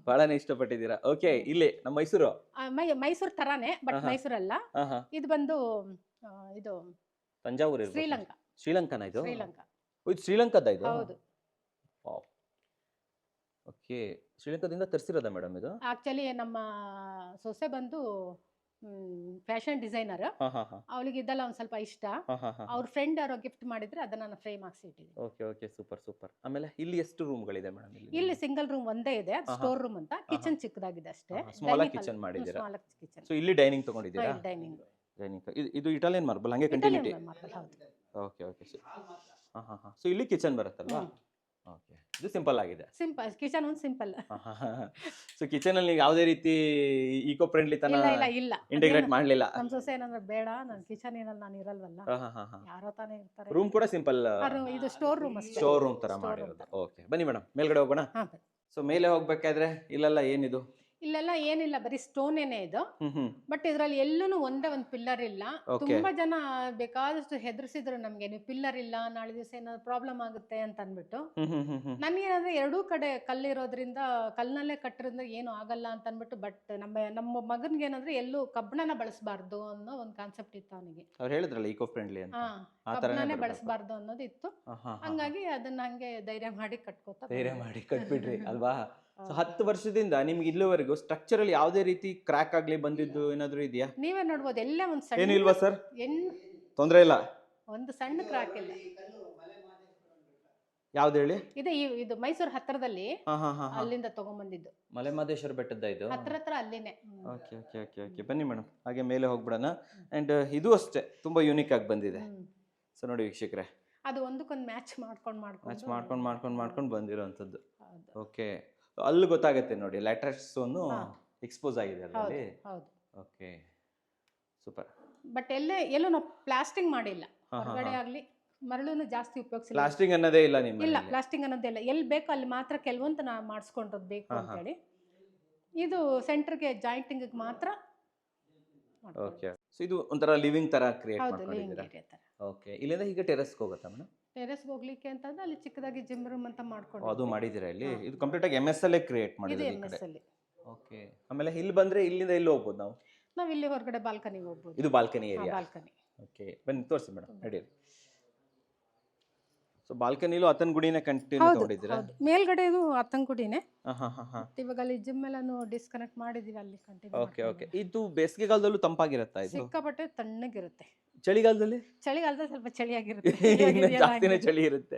A: ಬಹಳನೇ ಇಷ್ಟಪಟ್ಟಿದ್ದೀರಾ. ಓಕೆ ಇಲ್ಲಿ ನಮ್ಮ ಮೈಸೂರು.
B: ಮೈಸೂರು ತರಾನೇ ಬಟ್
A: ಮೈಸೂರ್
B: ಮೈಸೂರಲ್ಲ. ಇದು ಬಂದು ಇದು
A: ತಂಜಾವೂರು ಶ್ರೀಲಂಕಾ
B: ಶ್ರೀಲಂಕಾ.
A: ಶ್ರೀಲಂಕಾನ ಇದು?
B: ಶ್ರೀಲಂಕಾ.
A: ಇದು ಶ್ರೀಲಂಕಾದ ಇದು?
B: ಹೌದು.
A: ಓಕೆ ಶ್ರೀಲಂಕಾದಿಂದ ತರಿಸಿರೋದ ಮೇಡಮ್ ಇದು?
B: ಆಕ್ಚುಲಿ ನಮ್ಮ ಸೊಸೆ ಬಂದು ಫ್ಯಾಷನ್ ಡಿಸೈನರ್. ಅವಳಿಗೆ ಇದೆಲ್ಲ ಒಂದ್ ಸ್ವಲ್ಪ ಇಷ್ಟ. ಅವ್ರ ಫ್ರೆಂಡ್ ಯಾರೋ ಗಿಫ್ಟ್ ಮಾಡಿದ್ರೆ ಅದನ್ನ ನಾನು ಫ್ರೇಮ್ ಹಾಕ್ಸಿ ಇಟ್ಟಿದ್ದೀನಿ.
A: Okay okay super super. ಆಮೇಲೆ ಇಲ್ಲಿ ಎಷ್ಟು ರೂಮ್ಗಳಿದೆ ಮೇಡಮ್
B: ಇಲ್ಲಿ? ಸಿಂಗಲ್ ರೂಮ್ ಒಂದೇ ಇದೆ ಸ್ಟೋರ್ ರೂಮ್ ಅಂತ. ಕಿಚನ್ ಚಿಕ್ಕದಾಗಿದೆ ಅಷ್ಟೇ.
A: ಸ್ಮಾಲ್ ಕಿಚನ್ ಮಾಡಿದ್ದೀರಾ?
B: ಕಿಚನ್.
A: ಸೊ ಇಲ್ಲಿ ಡೈನಿಂಗ್ ತಗೊಂಡಿದ್ದೀರಾ?
B: ಡೈನಿಂಗ್.
A: ಡೈನಿಂಗ್ ಇದು ಇಟಾಲಿಯನ್ ಮಾರ್ಬಲ್ ಹಂಗೆ ಕಂಟಿನ್ಯೂಟಿ? ಓಕೆ ಓಕೆ ಹಾಂ ಹಾಂ ಹಾಂ ಸೊ ಇಲ್ಲಿ ಕಿಚನ್ ಬರುತ್ತಲ್ವಾ. ಓಕೆ. ಇದು ಸಿಂಪಲ್ ಆಗಿದೆ.
B: ಸಿಂಪಲ್ ಕಿಚನ್ ಒಂದು ಸಿಂಪಲ್. [LAUGHS]
A: ಸೊ ಕಿಚನ್ ಅಲ್ಲಿ ಯಾವುದೇ ರೀತಿ ಈಕೋ ಫ್ರೆಂಡ್ಲಿ ತನ
B: ಇಲ್ಲ ಇಲ್ಲ ಇಲ್ಲ.
A: ಇಂಟಿಗ್ರೇಟ್ ಮಾಡಲಿಲ್ಲ.
B: ನಮ್ ಸೊಸೆ ಏನಂದ್ರೆ ಬೇಡ ನನ್ ಕಿಚನ್ ಏನಲ್ಲಿ ನಾನು ಇರಲ್ವಲ್ಲ. ಯಾರೋ ತಾನೇ ಇರ್ತಾರೆ.
A: ರೂಮ್ ಕೂಡ ಸಿಂಪಲ್
B: ಇದು ಸ್ಟೋರ್ ರೂಮ್
A: ಸ್ಟೋರ್ ರೂಮ್ ತರ ಮಾಡಿರೋದು. ಓಕೆ ಬನ್ನಿ ಮೇಡಮ್ ಮೇಲ್ಗಡೆ ಹೋಗೋಣ. ಸೊ ಮೇಲೆ ಹೋಗ್ಬೇಕಾದ್ರೆ ಇಲ್ಲೆಲ್ಲ ಏನಿದು?
B: ಇಲ್ಲೆಲ್ಲ ಏನಿಲ್ಲ ಬರೀ ಸ್ಟೋನ್ ಏನೇ ಇದು ಬಟ್ ಇದ್ರಲ್ಲಿ ಎಲ್ಲೂ ಒಂದೇ ಒಂದು ಪಿಲ್ಲರ್ ಇಲ್ಲ. ತುಂಬಾ ಜನ ಬೇಕಾದಷ್ಟು ಹೆದರ್ಸಿದ್ರು ನಮ್ಗೆ ನೀವು ಪಿಲ್ಲರ್ ಇಲ್ಲ ನಾಳೆ ದಿವಸ ಏನಾದ್ರು ಪ್ರಾಬ್ಲಮ್ ಆಗುತ್ತೆ ಅಂತ
A: ಹ್ಮ್
B: ನನಗೇನಂದ್ರೆ ಎರಡೂ ಕಡೆ ಕಲ್ಲಿರೋದ್ರಿಂದ ಕಲ್ನಲ್ಲೇ ಕಟ್ಟಿರೋದ್ರಿಂದ ಏನು ಆಗಲ್ಲ ಅಂತ ಅಂದ್ಬಿಟ್ಟು ಬಟ್ ನಮ್ಮ ನಮ್ಮ ಮಗನ್ಗೆ ಏನಂದ್ರೆ ಎಲ್ಲೂ ಕಬ್ಬಣನ ಬಳಸಬಾರ್ದು ಅನ್ನೋ ಒಂದು ಕಾನ್ಸೆಪ್ಟ್ ಇತ್ತು ಅವನಿಗೆ.
A: ಅವ್ರು ಹೇಳಿದ್ರಲ್ಲ ಈಕೋ ಫ್ರೆಂಡ್ಲಿ ಅಂತ ಬರ್ಬೇಕು.
B: ಬಳಸಬಾರ್ದು ಅನ್ನೋದು ಇತ್ತು. ಹಂಗಾಗಿ ಅದನ್ನ ಹಂಗೆ ಧೈರ್ಯ ಮಾಡಿ ಕಟ್ಕೋತಾ
A: ಧೈರ್ಯ ಮಾಡಿ ಕಟ್ಬಿಡ್ರಿ [LAUGHS] ಅಲ್ವಾ? ಸೊ. ಹತ್ತು ವರ್ಷದಿಂದ ನಿಮ್ಗೆ ಇಲ್ಲಿವರೆಗೂ ಸ್ಟ್ರಕ್ಚರಲ್ ಯಾವುದೇ ರೀತಿ ಕ್ರ್ಯಾಕ್ ಆಗ್ಲಿ ಬಂದಿದ್ದು ಏನಾದ್ರು ಇದೆಯಾ?
B: ನೀವೇ ನೋಡ್ಬೋದು ಎಲ್ಲ ಒಂದ್
A: ಏನು
B: ಸಣ್ಣ
A: ಇಲ್ವಾ ಸರ್?
B: ಎನ್
A: ತೊಂದ್ರೆ ಇಲ್ಲ?
B: ಒಂದು ಸಣ್ಣ ಕ್ರಾಕ್ ಇಲ್ಲ.
A: ಯಾವ್ದು ಹೇಳಿ?
B: ಇದೆ ಈ- ಇದು ಮೈಸೂರು ಹತ್ರದಲ್ಲಿ
A: ಹಾ ಹಾ ಹಾ ಹಾ.
B: ಅಲ್ಲಿಂದ ತಗೊಂಬಂದಿದ್ದು.
A: ಮಲೆ ಮಹದೇಶ್ವರ ಬೆಟ್ಟದ ಇದು?
B: ಹತ್ರ ಹತ್ರ ಅಲ್ಲಿನೇ. ಹ್ಮ್.
A: Okay okay okay okay. ಬನ್ನಿ ಮೇಡಮ್ ಹಾಗೆ ಮೇಲೆ ಹೋಗ್ಬಿಡೋಣ. ಅಂಡ್ ಇದು ಅಷ್ಟೇ ತುಂಬಾ ಯೂನಿಕ್ ಆಗಿ ಬಂದಿದೆ.
B: ಹ್ಮ್.
A: ಸೊ ನೋಡಿ ವೀಕ್ಷಕರೇ.
B: ಅದು ಒಂದಕ್ಕೊಂದು ಮ್ಯಾಚ್ ಮಾಡ್ಕೊಂಡು ಮಾಡ್ಕೊಂಡು
A: ಮ್ಯಾಚ್ ಮಾಡ್ಕೊಂಡು ಮಾಡ್ಕೊಂಡು ಮಾಡ್ಕೊಂಡು ಬಂದಿರೋಂಥದ್ದು.
B: ಹೌದು.
A: ಓಕೆ. ಅಲ್ಲಿ ಗೊತ್ತಾಗುತ್ತೆ ನೋಡಿ ಲ್ಯಾಟ್ರಸ್
B: ಒಂದು.
A: ಎಕ್ಸ್ಪೋಸ್ ಆಗಿದೆ ಅಲ್ಲಿ
B: ಹೌದು
A: ಓಕೆ. ಸೂಪರ್.
B: ಬಟ್ ಎಲ್ಲೇ ಎಲ್ಲೂ ನಾವು ಪ್ಲಾಸ್ಟಿಂಗ್ ಮಾಡಿಲ್ಲ. ಹೊರಗಡೆ ಆಗಲಿ ಮರಳುನು ಜಾಸ್ತಿ ಉಪಯೋಗಿಸಿಲ್ಲ.
A: ಪ್ಲಾಸ್ಟಿಂಗ್ ಅನ್ನೋದೇ ಇಲ್ಲ ನಿಮ್ಮ
B: ಇಲ್ಲ ಪ್ಲಾಸ್ಟಿಂಗ್ ಅನ್ನೋದೇ ಇಲ್ಲ. ಎಲ್ಲಿ ಬೇಕೋ ಅಲ್ಲಿ ಮಾತ್ರ ಕೆಲವೊಂದು ನಾವು ಮಾಡಿಸ್ಕೊಂಡ್ರದ್ದು ಬೇಕು. ಅಂತೇಳಿ. ಇದು ಸೆಂಟರ್ಗೆ ಜಾಯಿಂಟಿಂಗ್ ಮಾತ್ರ
A: ಓಕೆ. ಸೊ ಇದು ಒಂಥರ ಲಿವಿಂಗ್ ತರ ಕ್ರಿಯೇಟ್ ಮಾಡ್ಕೊಂಡಿದ್ದೀರಾ? ಓಕೆ. ಇಲ್ಲಿಂದ ಹೀಗೆ ಟೆರೆಸ್ಗೆ ಹೋಗುತ್ತಾ ಮೇಡಮ್?
B: ಟೆರೆಸ್ಗೆ ಹೋಗ್ಲಿಕ್ಕೆ ಅಂತಂದ್ರೆ ಅಲ್ಲಿ ಚಿಕ್ಕದಾಗಿ ಜಿಮ್ ರೂಮ್ ಅಂತ ಮಾಡ್ಕೊಂಡು
A: ಅದು ಮಾಡಿದ್ದೀರಾ ಇಲ್ಲಿ? ಇದು ಕಂಪ್ಲೀಟ್ ಆಗಿ ಎಂ ಎಸ್ ಅಲ್ಲೇ ಕ್ರಿಯೇಟ್
B: ಇದು
A: ಮಾಡಿದ್ದೀರಾ ಈ
B: ಎಂ
A: ಕಡೆ
B: ಎಸ್ ಅಲ್ಲಿ.
A: ಓಕೆ. ಆಮೇಲೆ ಇಲ್ಲಿ ಬಂದ್ರೆ ಇಲ್ಲಿಂದ ಇಲ್ಲಿ ಹೋಗ್ಬೋದು ನಾವು?
B: ನಾವು ಇಲ್ಲಿ ಹೊರಗಡೆ ಬಾಲ್ಕನಿಗೆ ಹೋಗ್ಬೋದು.
A: ಇದು ಬಾಲ್ಕನಿ ಏರಿಯಾ
B: ಬಾಲ್ಕನಿ.
A: ಓಕೆ. ಬನ್ನಿ ತೋರಿಸಿ ಮೇಡಮ್ ನಡೀರಿ. ಸೊ ಬಾಲ್ಕನಿಲೂ ಆತನ ಗುಡಿನೇ ಕಂಟಿನ್ಯೂ
B: ಹೌದು
A: ತಗೊಂಡಿದ್ದೀರಾ?
B: ಹೌದು. ಮೇಲ್ಗಡೆ ಇದು ಅತ್ತಂಗುಡಿನೇ
A: ಹಾ ಹಾ ಹಾ. ಹಾ
B: ಇವಾಗ ಅಲ್ಲಿ ಜಿಮ್ ಎಲ್ಲಾನು ಡಿಸ್ಕನೆಕ್ಟ್ ಮಾಡಿದೀವಿ ಅಲ್ಲಿ ಕಂಟಿನ್ಯೂ
A: ಓಕೆ ಓಕೆ. ಇದು ಬೇಸಿಗೆಗಾಲದಲ್ಲೂ ತಂಪಾಗಿರುತ್ತಾ ಇದು?
B: ಸಿಕ್ಕಾಪಟ್ಟೆ ತಣ್ಣಗಿರುತ್ತೆ.
A: ಚಳಿಗಾಲದಲ್ಲಿ?
B: ಚಳಿಗಾಲದಲ್ಲಿ ಸ್ವಲ್ಪ ಚಳಿಯಾಗಿರುತ್ತೆ [LAUGHS]
A: ಇನ್ನು
B: ಇವಾಗ
A: ಜಾಸ್ತಿನೇ ಚಳಿ ಇರುತ್ತೆ.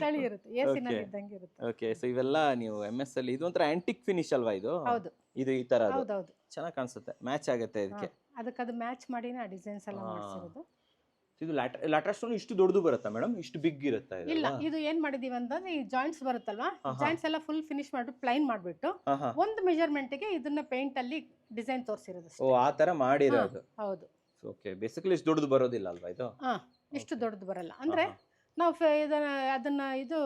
B: ಚಳಿ ಇರುತ್ತೆ. ಎಸಿ
A: ನಲ್ಲಿ
B: ಇದ್ದಂಗೆ ಇರುತ್ತೆ.
A: ಓಕೆ ಸೊ ಇವೆಲ್ಲ ನೀವು ಎಂಎಸ್ ಎಸ್ ಅಲ್ಲಿ ಇದು ಒಂಥರ ಆಂಟಿಕ್ ಫಿನಿಶ್ ಅಲ್ವಾ ಇದು?
B: ಹೌದು.
A: ಇದು ಈ ತರ ಅದು
B: ಹೌದು
A: ಚೆನ್ನಾಗಿ ಕಾಣಿಸುತ್ತೆ. ಮ್ಯಾಚ್ ಆಗುತ್ತೆ ಇದಕ್ಕೆ.
B: ಅದಕ್ಕೆ ಅದು ಮ್ಯಾಚ್ ಮಾಡಿನ ಆ ಡಿಸೈನ್ಸ್ ಎಲ್ಲ ಮಾಡ್ಸಿರೋದು.
A: ಇದು ಲ್ಯಾಟ್ರಾಸ್ಟೋನ್ ಇಷ್ಟು ದೊಡ್ಡದು ಬರುತ್ತಾ ಮೇಡಮ್ ಇಷ್ಟು ಬಿಗ್ ಇರುತ್ತಾ
B: ಇಲ್ಲ ಇದು ಏನ್ ಮಾಡಿದೀವಿ ಅಂತಂದ್ರೆ ಈ ಜಾಯಿಂಟ್ಸ್ ಬರುತ್ತಲ್ವಾ. ಜಾಯಿಂಟ್ಸ್ ಎಲ್ಲ ಫುಲ್ ಫಿನಿಶ್ ಮಾಡ್ಬಿಟ್ಟು ಪ್ಲೈನ್ ಮಾಡ್ಬಿಟ್ಟು ಒಂದು ಮೆಜರ್ಮೆಂಟ್ಗೆ ಇದನ್ನ ಪೇಂಟ್ ಅಲ್ಲಿ ಡಿಸೈನ್ ತೋರಿಸಿರೋದು
A: ಓ ಆ ತರ ಮಾಡಿರೋದು.
B: ಹೌದು.
A: ಓಕೆ ಬೇಸಿಕಲಿ ಇಷ್ಟು ದೊಡ್ಡದು ಬರೋದಿಲ್ಲ ಅಲ್ವಾ ಇದು?
B: ಹಾಂ ಇಷ್ಟು ದೊಡ್ಡದು ಬರಲ್ಲ. ಅಂದ್ರೆ ನಾವು ಫೆ- ಇದನ್ನ ಅದನ್ನ ಇದು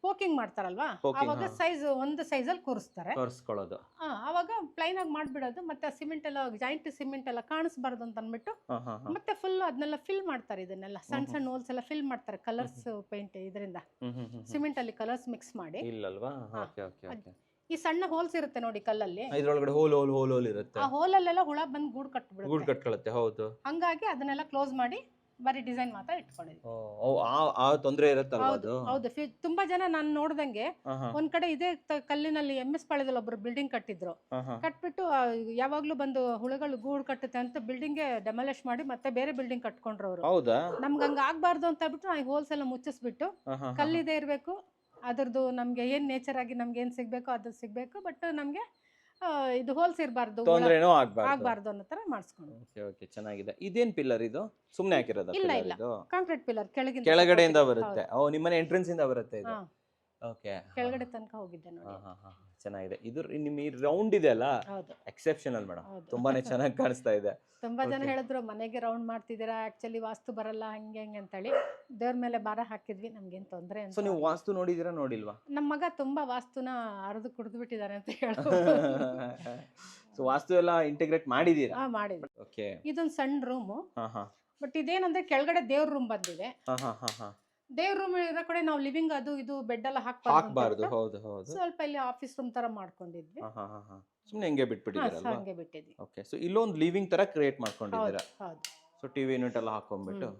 B: ಪೋಕಿಂಗ್ ಮಾಡ್ತಾರಲ್ವಾ?
A: Poking,
B: ಅವಾಗ
A: ಹಾ.
B: ಸೈಜ್ ಒಂದು ಸೈಜಲ್ಲಿ ಕೂರಿಸ್ತಾರೆ.
A: ತೋರಿಸ್ಕೊಳ್ಳೋದು
B: ಆ, ಅವಾಗ ಪ್ಲೈನ್ ಆಗಿ ಮಾಡ್ಬಿಡೋದು ಮತ್ತೆ ಸಿಮೆಂಟ್ ಎಲ್ಲ ಜಾಯಿಂಟ್ ಸಿಮೆಂಟ್ ಎಲ್ಲ ಕಾಣಿಸ್ಬಾರ್ದು ಅಂತ ಅಂದ್ಬಿಟ್ಟು
A: ಹಾ ಹಾ ಹಾ.
B: ಮತ್ತೆ ಫುಲ್ ಅದನ್ನೆಲ್ಲ ಫಿಲ್ ಮಾಡ್ತಾರೆ ಇದನ್ನೆಲ್ಲ. ಸಣ್ಣ ಸಣ್ಣ ಹೋಲ್ಸ್ ಎಲ್ಲ ಫಿಲ್ ಮಾಡ್ತಾರೆ ಕಲರ್ಸ್ ಪೇಂಟ್ ಇದರಿಂದ.
A: ಹ್ಮ್.
B: ಸಿಮೆಂಟ್ ಅಲ್ಲಿ ಕಲರ್ಸ್ ಮಿಕ್ಸ್ ಮಾಡಿ.
A: ಇಲ್ಲಲ್ವಾ?
B: ಹಾ.
A: Okay okay okay.
B: ಈ ಸಣ್ಣ ಹೋಲ್ಸ್ ಇರುತ್ತೆ ನೋಡಿ ಕಲ್ಲಲ್ಲಿ.
A: ಇದ್ರೊಳಗಡೆ ಹೋಲ್ ಹೋಲ್ ಹೋಲ್ ಹೋಲ್ ಇರುತ್ತೆ.
B: ಆ ಹೋಲಲ್ಲೆಲ್ಲ ಹುಳ ಬಂದು ಗೂಡು
A: ಗೂಡ್
B: ಕಟ್ಬಿಡುತ್ತೆ
A: ಕಟ್ಕೊಳತ್ತೆ ಹೌದು.
B: ಹಂಗಾಗಿ ಅದನ್ನೆಲ್ಲ ಕ್ಲೋಸ್ ಮಾಡಿ ಬರೀ ಡಿಸೈನ್ ಮಾತ್ರ ಇಟ್ಕೊಂಡಿದ್ವಿ
A: ಓ, ಓ, ಆ ಆ ತೊಂದ್ರೆ ಇರುತ್ತಲ್ವಾ
B: ಹೌದು
A: ಅದು?
B: ಹೌದು. ಫಿ- ತುಂಬಾ ಜನ ನಾನು ನೋಡ್ದಂಗೆ
A: ಹಾ ಹಾ.
B: ಒಂದ್ ಕಡೆ ಇದೇ ತ- ಕಲ್ಲಿನಲ್ಲಿ ಎಂ ಎಸ್ ಪಾಳ್ಯದಲ್ಲಿ ಒಬ್ರು ಬಿಲ್ಡಿಂಗ್ ಕಟ್ಟಿದ್ರು.
A: ಹಾ ಹಾ.
B: ಕಟ್ಬಿಟ್ಟು ಆ, ಯಾವಾಗ್ಲೂ ಬಂದು ಹುಳುಗಳು ಗೂಡ್ ಕಟ್ಟುತ್ತೆ ಅಂತ ಬಿಲ್ಡಿಂಗ್ ಡೆಮಾಲಿಷ್ ಮಾಡಿ ಮತ್ತೆ ಬೇರೆ ಬಿಲ್ಡಿಂಗ್ ಕಟ್ಕೊಂಡ್ರು ಅವರು
A: ಹೌದಾ?
B: ನಮ್ಗೆ ಹಂಗ ಆಗ್ಬಾರ್ದು ಅಂತ ಬಿಟ್ಟು ನಾವು ಹೋಲ್ಸ್ ಎಲ್ಲ ಮುಚ್ಚಿಸ್ಬಿಟ್ಟು
A: ಹಾ, ಹಾ, ಹಾ.
B: ಕಲ್ಲಿದೆ ಇರಬೇಕು. ಅದ್ರದ್ದು ನಮಗೆ ಏನ್ ನೇಚರ್ ಆಗಿ ನಮ್ಗೆ ಏನು ಸಿಗಬೇಕು ಅದು ಸಿಗಬೇಕು ಬಟ್ ನಮಗೆ ಇದು ಹೋಲ್ಸ್ ಇರಬಾರ್ದು
A: ತೊಂದ್ರೆನೂ ಆಗ್ಬಾರ್ದು.
B: ಆಗ್ಬಾರ್ದು ಅನ್ನೋ ತರ ಮಾಡಿಸ್ಕೊಂಡು
A: ಓಕೆ ಓಕೆ ಚೆನ್ನಾಗಿದೆ. ಇದೇನ್ ಪಿಲ್ಲರ್ ಇದು? ಸುಮ್ಮನೆ ಹಾಕಿರೋದು
B: ಇಲ್ಲ, ಇಲ್ಲ. ಕಾಂಕ್ರೀಟ್ ಪಿಲ್ಲರ್ ಕೆಳಗಿನ
A: ಕೆಳಗಡೆಯಿಂದ ಬರುತ್ತೆ. ಓ ನಿಮ್ಮನೆ ಎಂಟ್ರೆನ್ಸ್ ಇಂದ ಬರುತ್ತೆ ಇದು?
B: ಹಾ,
A: ಓಕೆ
B: ಕೆಳಗಡೆ ತನಕ ಹೋಗಿದ್ದೆ ನೋಡಿ
A: ಚೆನ್ನಾಗಿದೆ. ಇದು ನಿಮ್ ಈ ರೌಂಡ್ ಇದೆ ಅಲ್ಲ
B: ಹೌದು
A: ಎಕ್ಸೆಪ್ಷನಲ್ ಮೇಡಮ್ ತುಂಬಾನೇ ಚೆನ್ನಾಗಿ ಕಾಣಿಸ್ತಾ ಇದೆ.
B: ತುಂಬಾ ಜನ ಹೇಳಿದ್ರು ಮನೆಗೆ ರೌಂಡ್ ಮಾಡ್ತಿದ್ದೀರಾ? ಆಕ್ಚುಲಿ ವಾಸ್ತು ಬರಲ್ಲ ಹಂಗೆ ಹಂಗೆ ಅಂತೇಳಿ. ದೇವ್ರ ಮೇಲೆ ಭಾರ ಹಾಕಿದ್ವಿ. ನಮ್ಗೇನ್ ತೊಂದ್ರೆ
A: ಸೊ
B: ಅಂತ
A: ನೀವು ವಾಸ್ತು ನೋಡಿದೀರಾ ನೋಡಿಲ್ವಾ?
B: ನಮ್ಮ ಮಗ ತುಂಬಾ ವಾಸ್ತುನ ಅರ್ದು ಕುಡಿದು ಬಿಟ್ಟಿದ್ದಾರೆ ಅಂತ ಹೇಳ್ಬೋದು
A: ಸೊ [LAUGHS] ವಾಸ್ತು ಎಲ್ಲ ಇಂಟಿಗ್ರೇಟ್ ಮಾಡಿದೀರಾ
B: ಹಾ ಮಾಡಿದ್ವಿ.
A: ಓಕೆ
B: ಇದೊಂದು ಸಣ್ಣ ರೂಮು
A: ಹಾ ಹಾ.
B: ಬಟ್ ಇದೇನಂದ್ರೆ ಕೆಳಗಡೆ ದೇವ್ರ ರೂಮ್ ಬಂದಿದೆ.
A: ಹಾ ಹಾ ಹಾ ಹಾ.
B: ದೇವ್ರ ರೂಮ್ ಇರೋ ಕಡೆ ನಾವು ಲಿವಿಂಗ್ ಅದು ಇದು ಬೆಡ್ ಎಲ್ಲ
A: ಹಾಕ್ಬಾರ್ದು
B: ಹಾಕ್ಬಾರ್ದು
A: ಹೌದು ಹೌದು.
B: ಸ್ವಲ್ಪ ಇಲ್ಲಿ ಆಫೀಸ್ ರೂಮ್ ತರ ಮಾಡ್ಕೊಂಡಿದ್ವಿ.
A: ಹಾ ಹಾ ಹಾ ಹಾ ಸುಮ್ನೆ ಹಿಂಗೆ
B: ಹಾ,
A: ಬಿಟ್ಬಿಟ್ಟಿದ್ದೀರಲ್ವಾ?
B: ಹಂಗೆ ಬಿಟ್ಟಿದ್ವಿ.
A: ಓಕೆ ಸೊ ಇಲ್ಲೊಂದು ಲಿವಿಂಗ್ ತರ ಕ್ರಿಯೇಟ್
B: ಹೌದು
A: ಮಾಡ್ಕೊಂಡಿದ್ದೀರಾ
B: ಹೌದು
A: ಸೊ ಟಿವಿ ಯೂನಿಟ್ ಎಲ್ಲ ಹಾಕೊಂಡ್ಬಿಟ್ಟು?
B: ಹ್ಮ್.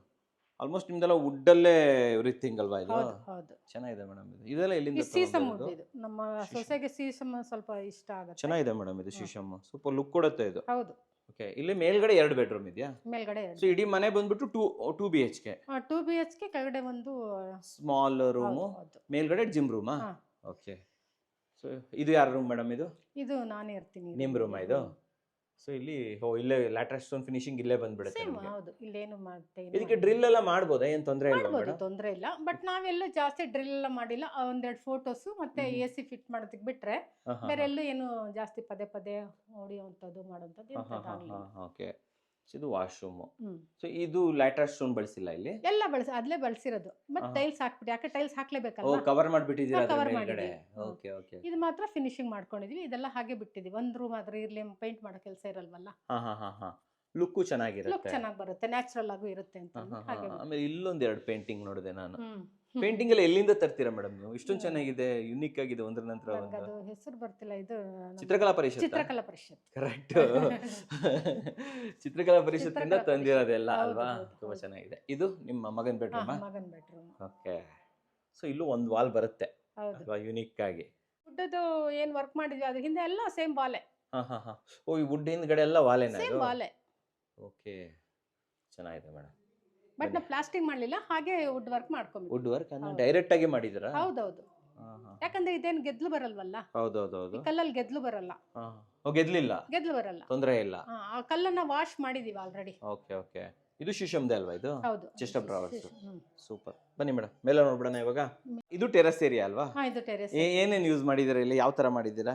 A: ಆಲ್ಮೋಸ್ಟ್ ನಿಮ್ದೆಲ್ಲ ವುಡ್ ಅಲ್ಲೇ ಎವ್ರಿಥಿಂಗ್ ಅಲ್ವಾ ಇದು?
B: ಹೌದು ಹೌದು.
A: ಚೆನ್ನಾಗಿದೆ ಮೇಡಮ್ ಇದು. ಇದೆಲ್ಲ
B: ಈ
A: ಎಲ್ಲಿಂದ
B: ಸೀಸಮ್
A: ತಗೊಂಡಿರೋದು?
B: ಇದು. ನಮ್ಮ. ಸೊಸೆಗೆ ಸೀಸಮ್ ಸ್ವಲ್ಪ ಇಷ್ಟ ಆಗುತ್ತೆ.
A: ಚೆನ್ನಾಗಿದೆ ಮೇಡಮ್ ಇದು. ಶಿಶಮ್ ಸೂಪರ್ ಲುಕ್ ಕೊಡುತ್ತೆ ಇದು.
B: ಹೌದು.
A: ಓಕೆ ಇಲ್ಲಿ ಮೇಲ್ಗಡೆ ಎರಡು ಬೆಡ್ರೂಮ್ ಇದೆಯಾ?
B: ಮೇಲ್ಗಡೆ
A: ಸೊ ಇಡೀ ಮನೆ ಬಂದ್ಬಿಟ್ಟು two two B H K
B: two B H K ಕೆಳಗಡೆ ಒಂದು
A: ಸ್ಮಾಲ್ ರೂಮು. ಮೇಲ್ಗಡೆ ಜಿಮ್ ರೂಮಾ. ಓಕೆ ಸೊ ಇದು ಯಾರ ರೂಮ್ ಮೇಡಮ್ ಇದು?
B: ಇದು ನಾನೇ ಇರ್ತೀನಿ.
A: ನಿಮ್ ರೂಮ್ ಇದು? ಸೊ ಇಲ್ಲಿ ಓ ಇಲ್ಲೇ ಲ್ಯಾಟ್ರಸ್ ಸ್ಟೋನ್ ಫಿನಿಶಿಂಗ್ ಇಲ್ಲೇ ಬಂದ್ಬಿಡುತ್ತೆ
B: ಸೇಮ್
A: ನಿಮ್ಗೆ.
B: ಹೌದು. ಇಲ್ಲೇನು ಮಾಡ್ತೇ
A: ಇದಕ್ಕೆ ಡ್ರಿಲ್ ಎಲ್ಲ ಮಾಡಬಹುದು ಏನು ತೊಂದ್ರೆ ಇಲ್ಲ
B: ಮಾಡಬಹುದು
A: ಮೇಡಮ್?
B: ತೊಂದ್ರೆ ಇಲ್ಲ. ಬಟ್ ನಾವೆಲ್ಲೂ ಜಾಸ್ತಿ ಡ್ರಿಲ್ ಎಲ್ಲ ಮಾಡಿಲ್ಲ. ಒಂದೆರಡು ಫೋಟೋಸ್ ಮತ್ತೆ
A: ಎಸಿ
B: ಎ ಸಿ ಫಿಟ್ ಮಾಡೋದಕ್ಕೆ ಬಿಟ್ರೆ ಬೇರೆ ಎಲ್ಲೂ ಏನು ಜಾಸ್ತಿ ಪದೇ ಪದೇ ಹೊಡಿಯುವಂಥದ್ದು ಮಾಡೋಂಥದ್ದು ಎಂಥದ್ದು ಆಗ್ಲಿಲ್ಲ.
A: ಓಕೆ ಇದು ವಾಶ್ರೂಮ್ ಸೊ ಇದು ಲ್ಯಾಟ್ರಸ್ ಸ್ಟೋನ್ ಬಳಸಿಲ್ಲ ಇಲ್ಲಿ?
B: ಎಲ್ಲ ಬಳಸಿ ಅದ್ಲೇ ಬಳಸಿರೋದು. ಮತ್ತೆ ಟೈಲ್ಸ್ ಹಾಕ್ಬಿಟ್ಟು ಯಾಕೆ ಟೈಲ್ಸ್
A: ಓ ಕವರ್ ಮಾಡ್ಬಿಟ್ಟಿದ್ದೀರಾ
B: ಕವರ್. ಹ್ಮ್.
A: Okay okay.
B: ಇದು ಮಾತ್ರ ಫಿನಿಶಿಂಗ್ ಮಾಡ್ಕೊಂಡಿದ್ವಿ. ಇದೆಲ್ಲ ಹಾಗೆ ಬಿಟ್ಟಿದ್ವಿ. ಒಂದು ರೂಮ್ ಆದ್ರೆ ಇರ್ಲಿ ಪೇಂಟ್ ಮಾಡೋ ಕೆಲಸ ಇರಲ್ವಲ್ಲ?
A: ಹಾ ಹಾ ಹಾ ಹಾ. ಲುಕ್ಕು
B: ಲುಕ್
A: ಚೆನ್ನಾಗಿರುತ್ತೆ
B: ಚೆನ್ನಾಗಿ ಬರುತ್ತೆ. ನ್ಯಾಚುರಲ್ ಆಗು ಇರುತ್ತೆ ಅಂತ. ಹಾಗೆ
A: ಆಮೇಲೆ ಇಲ್ಲೊಂದು ಎರಡು ಪೇಂಟಿಂಗ್ ನೋಡಿದೆ ನಾನು. ಪೇಂಟಿಂಗ್ ಎಲ್ಲ ಎಲ್ಲಿಂದ ತರ್ತೀರಾ ಮೇಡಮ್ ನೀವು? ಇಷ್ಟೊಂದು ಚೆನ್ನಾಗಿದೆ ಯುನಿಕ್ ಆಗಿದೆ ಒಂದ್ರ ನಂತರ
B: ಹೆಸರು ಬರ್ತಿಲ್ಲ ಇದು
A: ಚಿತ್ರಕಲಾ ಪರಿಷತ್
B: ಚಿತ್ರಕಲಾ ಪರಿಷತ್.
A: ಕರೆಕ್ಟ್ ಚಿತ್ರಕಲಾ ಪರಿಷತ್ತಿಂದ
B: ಇಂದ
A: ತಂದಿರೋದೆಲ್ಲ
B: ಹೌದು,
A: ಅಲ್ವಾ?
B: ಹೌದು,
A: ತುಂಬಾ
B: ಹೌದು.
A: ಚೆನ್ನಾಗಿದೆ. ಇದು ನಿಮ್ಮ ಮಗನ್ ಬೆಡ್ರೂಮ್
B: ಮಗನ್ ಬೆಡ್ರೂಮ್
A: ಓಕೆ ಸೊ ಇಲ್ಲೂ ಒಂದ್ ವಾಲ್ ಬರುತ್ತೆ.
B: ಹೌದು.
A: ಅಲ್ವಾ? ಯುನಿಕ್ ಆಗಿ.
B: ಗುಡ್ಡದ್ದು ಏನ್ ವರ್ಕ್ ಮಾಡಿದ್ವಿ ಅದ್ರ ಹಿಂದೆ ಎಲ್ಲ ಸೇಮ್ ವಾಲೆ
A: ಹಾ ಹಾ ಹಾ. ಓ ಈ ವುಡ್ ಹಿಂದ್ಗಡೆ ಎಲ್ಲ ವಾಲೆನ
B: ಸೇಮ್ ಬಾಲೆ
A: ಓಕೆ ಚೆನ್ನಾಗಿದೆ ಮೇಡಮ್.
B: ಬಟ್ ನಾವು ಪ್ಲಾಸ್ಟಿಕ್ ಮಾಡಲಿಲ್ಲ ಹಾಗೆ ವುಡ್ ವರ್ಕ್ ಮಾಡ್ಕೊಂಡ್ವಿ
A: ವುಡ್ ವರ್ಕ್
B: ಅಂದ್ರೆ
A: ಡೈರೆಕ್ಟ್ ಆಗಿ ಹೌದು
B: ಹೌದೌದು. ಯಾಕಂದ್ರೆ ಇದೇನ್ ಗೆದ್ಲು ಬರಲ್ವಲ್ಲ?
A: ಹೌದೌದೌದು.
B: ಈ ಕಲ್ಲಲ್ಲಿ ಗೆದ್ಲು ಬರಲ್ಲ.
A: ಗೆದ್ಲಿಲ್ಲ?
B: ಗೆದ್ಲು ಬರಲ್ಲ.
A: ತೊಂದರೆ ಇಲ್ಲ.
B: ಆ, ಕಲ್ಲನ್ನ ವಾಶ್ ಮಾಡಿದೀವಿ ಆಲ್ರೆಡಿ
A: ಓಕೆ ಓಕೆ ಇದು ಶಿಶಮ್ದೆ ಅಲ್ವಾ ಇದು?
B: ಹೌದು.
A: Of drawers. ಸೂಪರ್ ಬನ್ನಿ ಮೇಡಮ್ ಮೇಲೆ ನೋಡ್ಬಿಡೋಣ ಇವಾಗ. ಇದು ಟೆರೆಸ್ ಏರಿಯಾ ಅಲ್ವಾ?
B: ಹಾ ಇದು ಟೆರೆಸ್
A: ಏನೇನು ಯೂಸ್ ಮಾಡಿದಿರಾ ಇಲ್ಲಿ? ಯಾವ ತರ ಮಾಡಿದ್ದೀರಾ?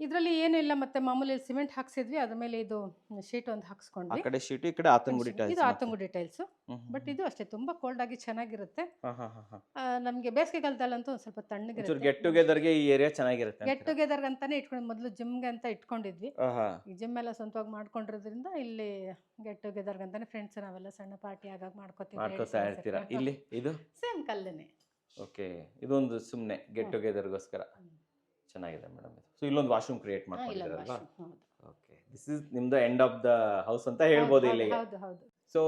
B: ಇದ್ರಲ್ಲಿ ಏನಿಲ್ಲ ಮತ್ತೆ ಮಾಮೂಲಿ ಸಿಮೆಂಟ್ ಹಾಕ್ಸಿದ್ವಿ ಅದ್ರ ಮೇಲೆ ಇದು ಶೀಟ್ ಒಂದು
A: ಆ
B: ಹಾಕ್ಸ್ಕೊಂಡ್ವಿ
A: ಕಡೆ ಶೀಟ್ ಈ ಕಡೆ ಆತಂಗುಡಿ
B: ಇದು
A: ಟೈಲ್ಸ್
B: ಆತಂಗುಡಿ ಟೈಲ್ಸ್ ಬಟ್ ಇದು ಅಷ್ಟೇ ತುಂಬಾ ಕೋಲ್ಡ್ ಆಗಿ ಚೆನ್ನಾಗಿರುತ್ತೆ.
A: ನಮ್ಗೆ
B: ಆ, ನಮ್ಗೆ ಬೇಸಿಗೆಗಾಲದಲ್ಲಂತೂ ಒಂದ್ ಸ್ವಲ್ಪ
A: ತಣ್ಣಗೆ
B: ತಣ್ಣಗಿರುತ್ತೆ
A: ಗೆಟ್ ಟುಗೆದರ್ಗೆ ಈ ಏರಿಯಾ ಚೆನ್ನಾಗಿರುತ್ತೆ
B: ಗೆಟ್ ಟುಗೆದರ್ ಅಂತಾನೆ ಇಟ್ಕೊಂಡು ಮೊದಲು ಜಿಮ್ಗೆ ಅಂತ ಇಟ್ಕೊಂಡಿದ್ವಿ.
A: ಆಹಾ.
B: ಈ ಜಿಮ್ ಎಲ್ಲ ಸ್ವಂತವಾಗಿ ಮಾಡ್ಕೊಂಡಿರೋದ್ರಿಂದ ಇಲ್ಲಿ ಗೆಟ್ ಟುಗೆದರ್ ಅಂತಾನೆ ಫ್ರೆಂಡ್ಸ್ ನಾವೆಲ್ಲ ಸಣ್ಣ ಪಾರ್ಟಿ ಆಗಾಗ ಮಾಡ್ಕೋತೀವಿ
A: ಮಾಡ್ಕೊತಾ ಇರ್ತೀರಾ? ಇಲ್ಲಿ ಇದು?
B: ಸೇಮ್ ಕಲ್ಲನೆ
A: ಓಕೆ ಇದೊಂದು ಸುಮ್ನೆ ಗೆಟ್. ಟುಗೆದರ್ಗೋಸ್ಕರ
B: ಹ್ಮ್.
A: ಚೆನ್ನಾಗಿದೆ ಮೇಡಮ್ ಸೊ ಇಲ್ಲೊಂದು ವಾಶ್ರೂಮ್ ಕ್ರಿಯೇಟ್ ಮಾಡ್ಕೊಂಡಿದ್ದೀರಲ್ವಾ? ಓಕೆ ದಿಸ್ ಇಸ್ ನಿಮ್ದು ಎಂಡ್ ಆಫ್ ದ ಹೌಸ್ ಅಂತ ಹೇಳ್ಬೋದು ಇಲ್ಲಿಗೆ.
B: ಹೌದು ಹೌದು
A: ಸೊ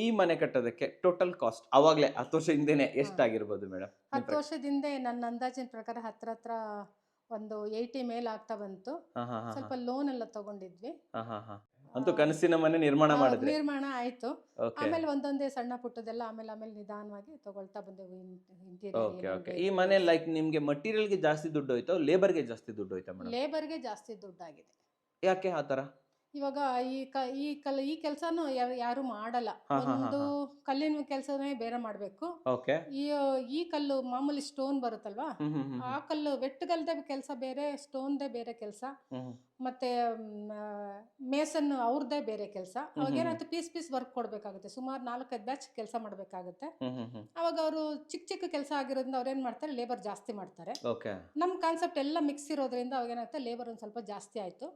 A: ಈ ಮನೆ ಕಟ್ಟೋದಕ್ಕೆ ಟೋಟಲ್ ಕಾಸ್ಟ್ ಅವಾಗಲೇ ಹತ್ತು ವರ್ಷ ಹಿಂದೆನೆ ಎಷ್ಟಾಗಿರ್ಬೋದು ಮೇಡಮ್?
B: ಹತ್ತು ವರ್ಷದಿಂದ ನನ್ನ ಅಂದಾಜಿನ ಪ್ರಕಾರ ಹತ್ರ ಹತ್ರ ಒಂದು ಏಯ್ಟಿ ಮೇಲೆ ಆಗ್ತಾ ಬಂತು. ಸ್ವಲ್ಪ ಲೋನ್ ಎಲ್ಲ ತಗೊಂಡಿದ್ವಿ.
A: ಅಂತೂ ಕನಸಿನ ಮನೆ ನಿರ್ಮಾಣ ಮಾಡಿದ್ರೆ.
B: ನಿರ್ಮಾಣ ಆಯ್ತು. ಆಮೇಲೆ ಒಂದೊಂದೇ ಸಣ್ಣ ಪುಟ್ಟದೆಲ್ಲ ಆಮೇಲೆ ಆಮೇಲೆ ನಿಧಾನವಾಗಿ ತಗೊಳ್ತಾ
A: ಓಕೆ ಓಕೆ ಈ ಮನೆ ಲೈಕ್ ನಿಮ್ಗೆ ಮಟೀರಿಯಲ್ಗೆ ಜಾಸ್ತಿ ದುಡ್ಡು ಹೋಯ್ತು ಲೇಬರ್ಗೆ ಜಾಸ್ತಿ ದುಡ್ಡು ಹೋಯ್ತಾ ಮೇಡಮ್
B: ಲೇಬರ್ಗೆ ಜಾಸ್ತಿ ದುಡ್ಡಾಗಿದೆ.
A: ಯಾಕೆ ಆ ತರ?
B: ಇವಾಗ ಈ ಕ ಈ ಕಲ್ ಈ ಕೆಲಸನೂ ಯಾರು ಮಾಡಲ್ಲ. ಒಂದು ಕಲ್ಲಿನ ಕೆಲಸನೇ ಬೇರೆ ಮಾಡಬೇಕು. ಈ ಈ ಕಲ್ಲು ಮಾಮೂಲಿ ಸ್ಟೋನ್ ಬರುತ್ತಲ್ವಾ? ಆ ಕಲ್ಲು ವೆಟ್ಟಗಲ್ದೆ ಕೆಲಸ ಬೇರೆ ಸ್ಟೋನ್ದೇ ಬೇರೆ ಕೆಲಸ. ಮತ್ತೆ ಮೇಸನ್ ಅವ್ರದ್ದೇ ಬೇರೆ ಕೆಲಸ. ಅವಾಗ ಏನಾಯ್ತು ಪೀಸ್ ಪೀಸ್ ವರ್ಕ್ ಕೊಡಬೇಕಾಗುತ್ತೆ. ಸುಮಾರು ನಾಲ್ಕೈದು ಬ್ಯಾಚ್ ಕೆಲಸ ಮಾಡಬೇಕಾಗುತ್ತೆ. ಅವಾಗ ಅವರು ಚಿಕ್ಕ ಚಿಕ್ಕ ಕೆಲಸ ಆಗಿರೋದ್ರಿಂದ ಅವ್ರು ಏನು ಮಾಡ್ತಾರೆ? ಲೇಬರ್ ಜಾಸ್ತಿ ಮಾಡ್ತಾರೆ.
A: ನಮ್
B: ನಮ್ಮ ಕಾನ್ಸೆಪ್ಟ್ ಎಲ್ಲ ಮಿಕ್ಸ್ ಇರೋದ್ರಿಂದ ಅವಾಗ ಏನಾಗುತ್ತೆ ಲೇಬರ್ ಒಂದ್ ಸ್ವಲ್ಪ ಜಾಸ್ತಿ ಆಯ್ತು.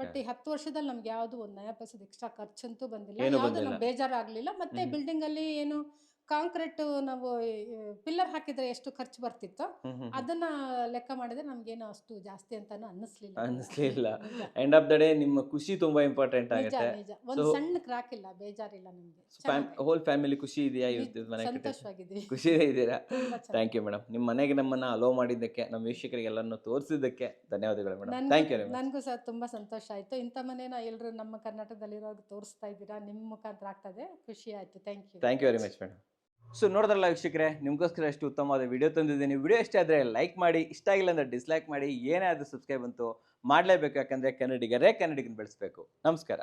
B: ಬಟ್ ಈ ಹತ್ತು ವರ್ಷದಲ್ಲಿ ನಮ್ಗೆ ಯಾವುದು ಒಂದು ನಯ ಪೈಸದ ಎಕ್ಸ್ಟ್ರಾ ಖರ್ಚಂತೂ ಬಂದಿಲ್ಲ. ಯಾವ್ದು. ನಮ್ಗೆ ಬೇಜಾರಾಗಲಿಲ್ಲ. ಮತ್ತೆ. ಬಿಲ್ಡಿಂಗ್ ಅಲ್ಲಿ ಏನು ಕಾಂಕ್ರೀಟ್ ನಾವು ಪಿಲ್ಲರ್ ಹಾಕಿದ್ರೆ ಎಷ್ಟು ಖರ್ಚು ಬರ್ತಿತ್ತೋ. ಅದನ್ನ ಲೆಕ್ಕ ಮಾಡಿದ್ರೆ ನಮ್ಗೇನು ಅಷ್ಟು ಜಾಸ್ತಿ ಅಂತಾನು ಅನ್ನಿಸ್ಲಿಲ್ಲ.
A: ಅನ್ನಿಸ್ಲಿಲ್ಲ. ಎಂಡ್ ಆಫ್ ದ ಡೇ ನಿಮ್ಮ ಖುಷಿ ತುಂಬಾ ಇಂಪಾರ್ಟೆಂಟ್
B: ನಿಜ
A: ಆಗುತ್ತೆ.
B: ನಿಜ. ಒಂದು
A: So-
B: ಸಣ್ಣ ಕ್ರಾಕ್ ಇಲ್ಲ ಬೇಜಾರಿಲ್ಲ ನಮ್ಗೆ.
A: ಹೋಲ್ ಫ್ಯಾಮಿಲಿ ಖುಷಿ ಇದೆಯಾ ಇವತ್ತು ಮನೆ ಕಟ್ಟಿ
B: ಸಂತೋಷವಾಗಿದ್ದೀವಿ.
A: ಖುಷಿ ಇದ್ದೀರಾ?
B: ತುಂಬಾ ಚೆನ್ನಾಗಿ.
A: ಥ್ಯಾಂಕ್ ಯು ಮೇಡಮ್ ನಿಮ್ಮ ಮನೆಗೆ ನಮ್ಮನ್ನ ಅಲೋ ಮಾಡಿದ್ದಕ್ಕೆ ನಮ್ಮ ವೀಕ್ಷಕರಿಗೆ ಎಲ್ಲರನ್ನು ತೋರಿಸಿದ್ದಕ್ಕೆ ಧನ್ಯವಾದಗಳು ಮೇಡಮ್ ಥ್ಯಾಂಕ್ ಯು
B: ನನ್ಗೂ ಸಹ ತುಂಬಾ ಸಂತೋಷ ಆಯ್ತು. ಇಂಥ ಮನೇನ ಎಲ್ಲರೂ ನಮ್ಮ ಕರ್ನಾಟಕದಲ್ಲಿರೋರ್ಗೆ ತೋರಿಸ್ತಾ ಇದ್ದೀರಾ ನಿಮ್ಮ ಮುಖಾಂತರ ಆಗ್ತದೆ ಖುಷಿ ಆಯ್ತು. Thank you
A: thank you very much madam so ನೋಡಿದ್ರಲ್ಲ ವೀಕ್ಷಕರೇ, ನಿಮಗೋಸ್ಕರ ಎಷ್ಟು ಉತ್ತಮವಾದ ವಿಡಿಯೋ ತಂದಿದ್ದೀನಿ. ವಿಡಿಯೋ ಇಷ್ಟ ಆದರೆ ಲೈಕ್ ಮಾಡಿ, ಇಷ್ಟ ಆಗಿಲ್ಲ ಅಂದರೆ ಡಿಸ್ಲೈಕ್ ಮಾಡಿ, ಏನೇ ಆದರೂ ಸಬ್ಸ್ಕ್ರೈಬ್ ಅಂತೂ ಮಾಡಲೇಬೇಕು. ಯಾಕಂದರೆ ಕನ್ನಡಿಗರೇ ಕನ್ನಡಿಗನ ಬೆಳೆಸಬೇಕು. ನಮಸ್ಕಾರ.